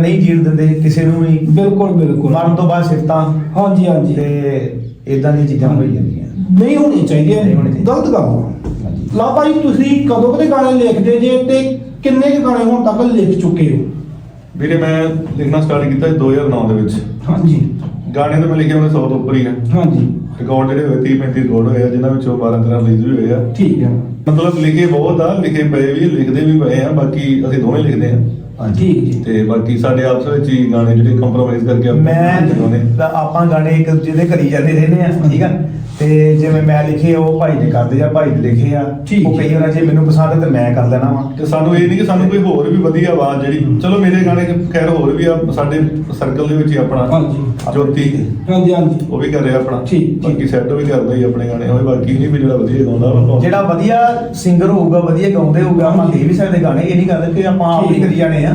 ਨਹੀਂ ਜੀਣ ਦਿੰਦੇ ਕਿਸੇ ਨੂੰ ਵੀ। ਬਿਲਕੁਲ ਬਿਲਕੁਲ। ਮਰਨ ਤੋਂ ਬਾਅਦ ਸਿਫਤਾਂ। ਹਾਂਜੀ ਹਾਂਜੀ। ਤੇ ਇਦਾਂ ਦੀਆਂ ਚੀਜ਼ਾਂ ਹੋਈ ਜਾਂਦੀਆਂ। ਨਹੀਂ ਹੋਣੀ ਚਾਹੀਦੀ ਨਹੀਂ ਹੋਣੀ ਚਾਹੀਦੀ। ਗਲਤ ਗੱਲ ਹਾਂਜੀ। ਲਾ ਭਾਈ ਤੁਸੀਂ ਕਦੋਂ ਕਦੇ ਗਾਣੇ ਲਿਖਦੇ ਜੇ ਤੇ ਕਿੰਨੇ ਕੁ ਗਾਣੇ ਹੁਣ ਤੱਕ ਲਿਖ ਚੁੱਕੇ ਹੋ? ਵੀਰੇ ਮੈਂ ਲਿਖਣਾ ਸਟਾਰਟ ਕੀਤਾ ਸੀ 2009 ਦੇ ਵਿੱਚ। ਹਾਂਜੀ। ਗਾਣੇ ਤਾਂ ਮੈਂ ਲਿਖੇ ਹੋਣੇ 100 ਤੋਂ ਉੱਪਰ ਹੀ ਆ। ਹਾਂਜੀ। ਰਿਕਾਰਡ ਜਿਹੜੇ ਹੋਏ 30 35 ਰਿਕਾਰਡ ਹੋਏ ਆ ਜਿਨ੍ਹਾਂ ਵਿੱਚੋਂ 12 13 ਰਿਲੀਜ਼ ਵੀ ਹੋਏ ਆ। ਠੀਕ ਹੈ ਮਤਲਬ ਲਿਖੇ ਬਹੁਤ ਆ ਲਿਖੇ ਪਏ ਵੀ ਲਿਖਦੇ ਵੀ ਪਏ ਆ ਬਾਕੀ ਅਸੀਂ ਦੋਵੇਂ ਲਿਖਦੇ ਆ। ਠੀਕ ਜੀ। ਤੇ ਬਾਕੀ ਸਾਡੇ ਆਪਸ ਵਿੱਚ ਹੀ ਗਾਣੇ ਜਿਹੜੇ ਕੰਪਰੋਮਾਈਜ਼ ਕਰਕੇ ਆਪਾਂ। ਮੈਂ ਤਾਂ ਆਪਾਂ ਗਾਣੇ ਇੱਕ ਦੂਜੇ ਦੇ ਘਰੀ ਜਾਂਦੇ ਰਹਿੰਦੇ ਆ ਠੀਕ ਆ? ਤੇ ਜਿਵੇਂ ਮੈਂ ਲਿਖੇ ਉਹ ਭਾਈ ਨੇ ਕਰਦੇ ਜਾਂ ਭਾਈ ਨੇ ਲਿਖੇ ਆ ਠੀਕ ਉਹ ਕਈ ਵਾਰ ਜੇ ਮੈਨੂੰ ਪਸੰਦ ਹੈ ਤੇ ਮੈਂ ਕਰ ਲੈਣਾ ਵਾ। ਤੇ ਸਾਨੂੰ ਇਹ ਨਹੀਂ ਕਿ ਸਾਨੂੰ ਕੋਈ ਹੋਰ ਵੀ ਵਧੀਆ ਆਵਾਜ਼ ਜਿਹੜੀ ਚਲੋ ਮੇਰੇ ਗਾਣੇ ਖੈਰ ਹੋਰ ਵੀ ਆ ਸਾਡੇ ਸਰਕਲ ਦੇ ਵਿੱਚ ਹੀ ਆਪਣਾ ਹਾਂਜੀ। ਜੋਤੀ ਹਾਂਜੀ ਹਾਂਜੀ। ਉਹ ਵੀ ਕਰ ਰਿਹਾ ਆਪਣਾ। ਠੀਕ, ਠੀਕ। ਬਾਕੀ ਸੈੱਟ ਵੀ ਕਰਦਾ ਹੀ ਆਪਣੇ ਗਾਣੇ ਹੋਏ ਬਾਕੀ ਨਹੀਂ ਵੀ ਜਿਹੜਾ ਵਧੀਆ ਗਾਉਂਦਾ ਵਾ ਜਿਹੜਾ ਵਧੀਆ ਸਿੰਗਰ ਹੋਊਗਾ ਵਧੀਆ ਗਾਉਂਦੇ ਹੋਊਗਾ ਆਪਾਂ ਦੇ ਵੀ ਸਕਦੇ ਗਾਣੇ ਇਹ ਨਹੀਂ ਗੱਲ ਕਿ ਆਪਾਂ ਆਪ ਹੀ। ਕਰੀ ਜਾਣੇ ਆ।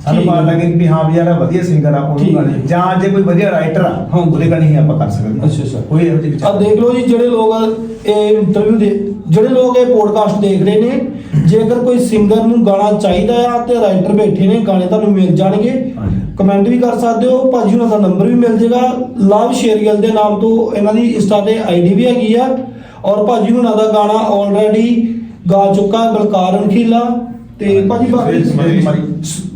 ਸਾਨੂੰ ਠੀਕ। ਪਤਾ ਲੱਗੇ ਕਿ ਵੀ ਹਾਂ ਵੀ ਯਾਰ ਇਹ ਵਧੀਆ ਸਿੰਗਰ ਆ ਠੀਕ। ਉਹਨੂੰ ਗਾਣੇ ਜਾਂ ਜੇ ਕੋਈ ਵਧੀਆ ਰਾਈਟਰ ਆ ਹਾਂਜੀ। ਉਹਦੇ ਗਾਣੇ ਹੀ ਆਪਾਂ ਕਰ ਸਕਦੇ ਅੱਛਾ, ਅੱਛਾ। ਕੋਈ ਇਹੋ ਜਿਹੀ ਆ ਵਿਚਾਰ ਦੇਖ ਲਓ ਜੀ ਜਿਹੜੇ ਲੋਕ ਇਹ ਇੰਟਰਵਿਊ ਦੇ ਜਿਹੜੇ ਲੋਕ ਇਹ ਪੋਡਕਾਸਟ ਦੇਖ ਰਹੇ ਨੇ ਜੇਕਰ ਕੋਈ ਸਿੰਗਰ ਨੂੰ ਗਾਣਾ ਚਾਹੀਦਾ ਆ ਤੇ ਰਾਈਟਰ ਬੈਠੇ ਨੇ ਗਾਣੇ ਤੁਹਾਨੂੰ ਮਿਲ ਜਾਣਗੇ ਹਾਂਜੀ। ਕਮੈਂਟ ਵੀ ਕਰ ਸਕਦੇ ਹੋ ਭਾਜੀ ਉਹਨਾਂ ਦਾ ਨੰਬਰ ਵੀ ਮਿਲ ਜਾਏਗਾ ਲਵ ਸ਼ੇਰੀਅਲ ਦੇ ਨਾਮ ਤੋਂ ਇਹਨਾਂ ਦੀ ਇੰਸਟਾ ਤੇ ਆਈਡੀ ਵੀ ਹੈਗੀ ਆ ਔਰ ਭਾਜੀ ਉਹਨਾਂ ਦਾ ਗਾਣਾ ਆਲਰੇਡੀ ਗਾ ਚੁੱਕਾ ਬਲਕਾਰ ਅਣਖੀਲਾ ਤੇ ਭਾਜੀ ਬਾਕੀ।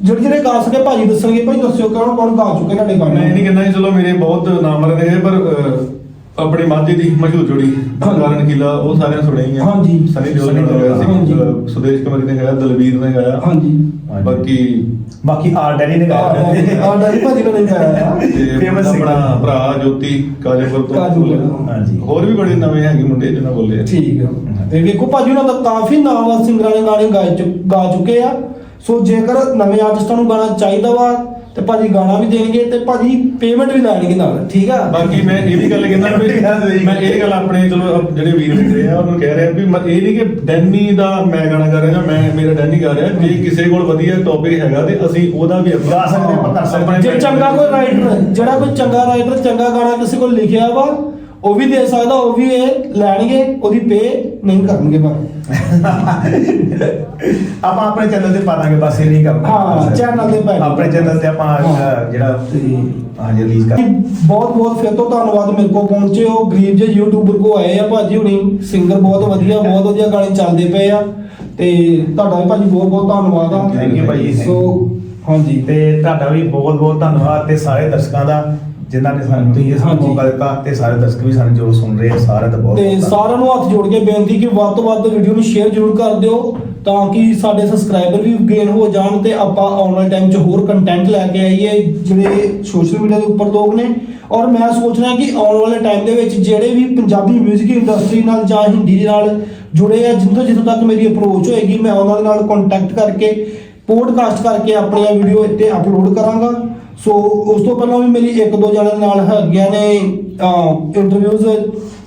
ਜਿਹੜੇ ਜਿਹੜੇ ਗਾ ਸਕੇ ਭਾਜੀ ਦੱਸਣਗੇ ਭਾਈ ਦੱਸਿਓ ਕੌਣ ਕੌਣ ਗਾ ਚੁੱਕੇ ਤੁਹਾਡੇ ਗਾਣੇ ਮੈਂ ਨਹੀਂ ਕਹਿੰਦਾ ਜੀ ਚਲੋ ਮੇਰੇ ਬਹੁਤ ਨਾਮ ਰਹੇ ਪਰ ਆਪਣੀ ਮਾਝੇ ਦੀ ਮਸ਼ਹੂਰ ਜੋੜੀ ਕਾਰਨ ਕਿਲਾ ਉਹ ਸਾਰਿਆਂ ਨੇ ਸੁਣਿਆ ਹੀ ਆ ਹਾਂਜੀ। ਸਨੀ ਦਿਓਲ ਨੇ ਗਾਇਆ ਸੀ ਹਾਂਜੀ। ਸੁਦੇਸ਼ ਕੁਮਾਰ ਨੇ ਗਾਇਆ ਦਲਵੀਰ ਨੇ ਗਾਇਆ ਹਾਂਜੀ ਹਾਂਜੀ। ਬਾਕੀ ਬਾਕੀ ਆਰ ਡੈਡੀ ਨੇ ਗਾਇਆ ਆ ਡੈਡੀ ਭਾਜੀ ਨੇ ਗਾਇਆ ਤੇ Famous ਆਪਣਾ। ਭਰਾ ਜੋਤੀ ਕਾਜੂਪੁਰ ਤੋਂ। ਹਾਂਜੀ। ਹੋਰ ਵੀ ਬੜੇ ਨਵੇਂ ਹੈਗੇ ਮੁੰਡੇ ਜਿਹਨਾਂ ਬੋਲੇ ਆ। ਠੀਕ ਆ ਤੇ ਵੇਖੋ ਭਾਜੀ ਉਹਨਾਂ ਦਾ ਕਾਫੀ ਨਾਮਵਰ ਸਿੰਗਰਾਂ ਨੇ ਗਾਣੇ ਗਾਏ ਚੁ- ਗਾ ਚੁੱਕੇ ਆ ਸੋ ਜੇਕਰ ਨਵੇਂ ਆਰਟਿਸਟਾਂ ਨੂੰ ਗਾਣਾ ਚਾਹੀਦਾ ਵਾ ਤੇ ਭਾਜੀ ਗਾਣਾ ਵੀ ਦੇਣਗੇ ਤੇ ਭਾਜੀ ਪੇਮੈਂਟ ਵੀ ਲੈਣਗੇ ਨਾਲ ਠੀਕ ਆ ਬਾਕੀ ਮੈਂ ਇਹ ਵੀ ਗੱਲ ਕਹਿੰਦਾ ਵੀ ਮੈਂ ਇਹ ਗੱਲ ਆਪਣੇ ਚਲੋ ਜਿਹੜੇ ਵੀਰ ਮਿੱਤਰ ਆ ਉਹਨਾਂ ਨੂੰ ਕਹਿ ਰਿਹਾ ਵੀ ਮ- ਇਹ ਨਹੀਂ ਕਿ ਡੈਨੀ ਦਾ ਮੈਂ ਗਾਣਾ ਗਾ ਰਿਹਾ ਜਾਂ ਮੈਂ ਮੇਰਾ ਡੈਨੀ ਗਾ ਰਿਹਾ ਜੇ ਕਿਸੇ ਕੋਲ ਵਧੀਆ ਟੌਪਿਕ ਹੈਗਾ ਤੇ ਅਸੀਂ ਉਹਦਾ ਵੀ ਗਾ ਸਕਦੇ ਕਰ। ਆਪਣੇ ਜੇ ਚੰਗਾ ਕੋਈ ਰਾਈਟਰ ਜਿਹੜਾ ਕੋਈ ਚੰਗਾ ਰਾਈਟਰ ਚੰਗਾ ਗਾਣਾ ਕਿਸੇ ਕੋਲ ਲਿਖਿਆ ਵਾ ਉਹ ਵੀ ਦੇ ਸਕਦਾ ਉਹ ਵੀ ਇਹ ਲੈਣਗੇ ਉਹਦੀ ਪੇ ਨਹੀਂ ਕਰਨਗੇ ਪਰ। ਆਪਾਂ ਆਪਣੇ ਚੈਨਲ ਤੇ ਪਾ ਦਾਂਗੇ ਬਸ ਇਹ ਨਹੀਂ ਕਰਨਾ। ਹਾਂ, channel ਤੇ ਪਾ ਦਿਓ। ਆਪਣੇ ਚੈਨਲ ਤੇ ਆਪਾਂ ਹਾਂ। ਅਹ, ਜਿਹੜਾ ਹਾਂਜੀ ਰਿਲੀਜ਼ ਕਰ ਬਹੁਤ ਬਹੁਤ ਫਿਰ ਤੋਂ ਧੰਨਵਾਦ ਮੇਰੇ ਕੋ ਪਹੁੰਚੇ ਹੋ ਗਰੀਬ ਜਿਹੇ ਯੂਟਿਊਬਰ ਕੋ ਆਏ ਆ ਭਾਜੀ ਹੁਣੀ। ਸਿੰਗਰ ਬਹੁਤ ਵਧੀਆ ਬਹੁਤ ਵਧੀਆ ਗਾਣੇ ਚੱਲਦੇ ਪਏ ਆ। ਤੇ ਤੁਹਾਡਾ ਵੀ ਭਾਜੀ ਬਹੁਤ ਬਹੁਤ ਧੰਨਵਾਦ ਆ। Thank you ਭਾਜੀ। ਸੋ ਹਾਂਜੀ। ਤੇ ਤੁਹਾਡਾ ਵੀ ਬਹੁਤ ਬਹੁਤ ਧੰਨਵਾਦ ਤੇ ਸਾਰੇ ਦਰਸ਼ਕਾਂ ਦਾ। ਜਿਨ੍ਹਾਂ ਨੇ ਸਾਨੂੰ ਤੁਸੀਂ ਇਹ ਸਾਨੂੰ ਹਾਂਜੀ। ਮੌਕਾ ਦਿੱਤਾ ਤੇ ਸਾਰੇ ਦਰਸ਼ਕ ਵੀ ਸਾਨੂੰ ਜੋ ਸੁਣ ਰਹੇ ਆ ਸਾਰਿਆਂ ਦਾ ਬਹੁਤ ਤੇ ਬਹੁਤ ਧੰਨਵਾਦ। ਸਾਰਿਆਂ ਨੂੰ ਹੱਥ ਜੋੜ ਕੇ ਬੇਨਤੀ ਕਿ ਵੱਧ ਤੋਂ ਵੱਧ ਵੀਡੀਓ ਨੂੰ ਸ਼ੇਅਰ ਜ਼ਰੂਰ ਕਰ ਦਿਓ ਤਾਂ ਕਿ ਸਾਡੇ ਸਬਸਕ੍ਰਾਈਬਰ ਵੀ ਗੇਨ ਹੋ ਜਾਣ ਤੇ ਆਪਾਂ ਆਉਣ ਵਾਲੇ ਟਾਈਮ 'ਚ ਹੋਰ ਕੰਟੈਂਟ ਲੈ ਕੇ ਆਈਏ ਜਿਹੜੇ ਸੋਸ਼ਲ ਮੀਡੀਆ ਦੇ ਉੱਪਰ ਲੋਕ ਨੇ ਔਰ ਮੈਂ ਸੋਚ ਰਿਹਾ ਕਿ ਆਉਣ ਵਾਲੇ ਟਾਈਮ ਦੇ ਵਿੱਚ ਜਿਹੜੇ ਵੀ ਪੰਜਾਬੀ 뮤직 ਇੰਡਸਟਰੀ ਨਾਲ ਜਾਂ ਹਿੰਦੀ ਦੇ ਨਾਲ ਜੁੜੇ ਆ ਜਿੱਥੋਂ ਜਿੱਥੋਂ ਤੱਕ ਮੇਰੀ ਅਪਰੋਚ ਹੋਏਗੀ ਮੈਂ ਉਹਨਾਂ ਦੇ ਨਾਲ ਕੰਟੈਕਟ ਕਰਕੇ ਪੋਡਕਾਸਟ ਕਰਕੇ ਆਪਣੀਆਂ ਵੀਡੀਓ ਇੱਥੇ ਅਪਲੋਡ ਕਰਾਂਗਾ ਸੋ ਉਸ ਤੋਂ ਪਹਿਲਾਂ ਵੀ ਮੇਰੀ ਇੱਕ ਦੋ ਜਣਿਆਂ ਨਾਲ ਹੈਗੀਆਂ ਨੇ ਇੰਟਰਵਿਊਜ਼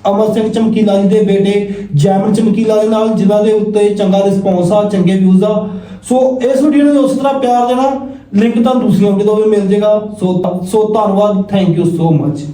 ਅਮਰ ਸਿੰਘ ਚਮਕੀਲਾ ਜੀ ਦੇ ਬੇਟੇ ਜੈਮਨ ਚਮਕੀਲਾ ਦੇ ਨਾਲ, ਜਿਨ੍ਹਾਂ ਦੇ ਉੱਤੇ ਚੰਗਾ ਰਿਸਪੌਂਸ ਆ, ਚੰਗੇ ਵਿਊਜ਼ ਆ। ਸੋ ਇਸ ਵੀਡੀਓ ਨੂੰ ਉਸ ਤਰ੍ਹਾਂ ਪਿਆਰ ਦੇਣਾ ਲਿੰਕ ਤਾਂ ਦੂਸਰੀਆਂ ਵੀਡੀਓ ਤੋਂ ਵੀ ਮਿਲ ਜਾਏਗਾ। ਸੋ ਸੋ ਧੰਨਵਾਦ ਥੈਂਕ ਯੂ ਸੋ ਮਚ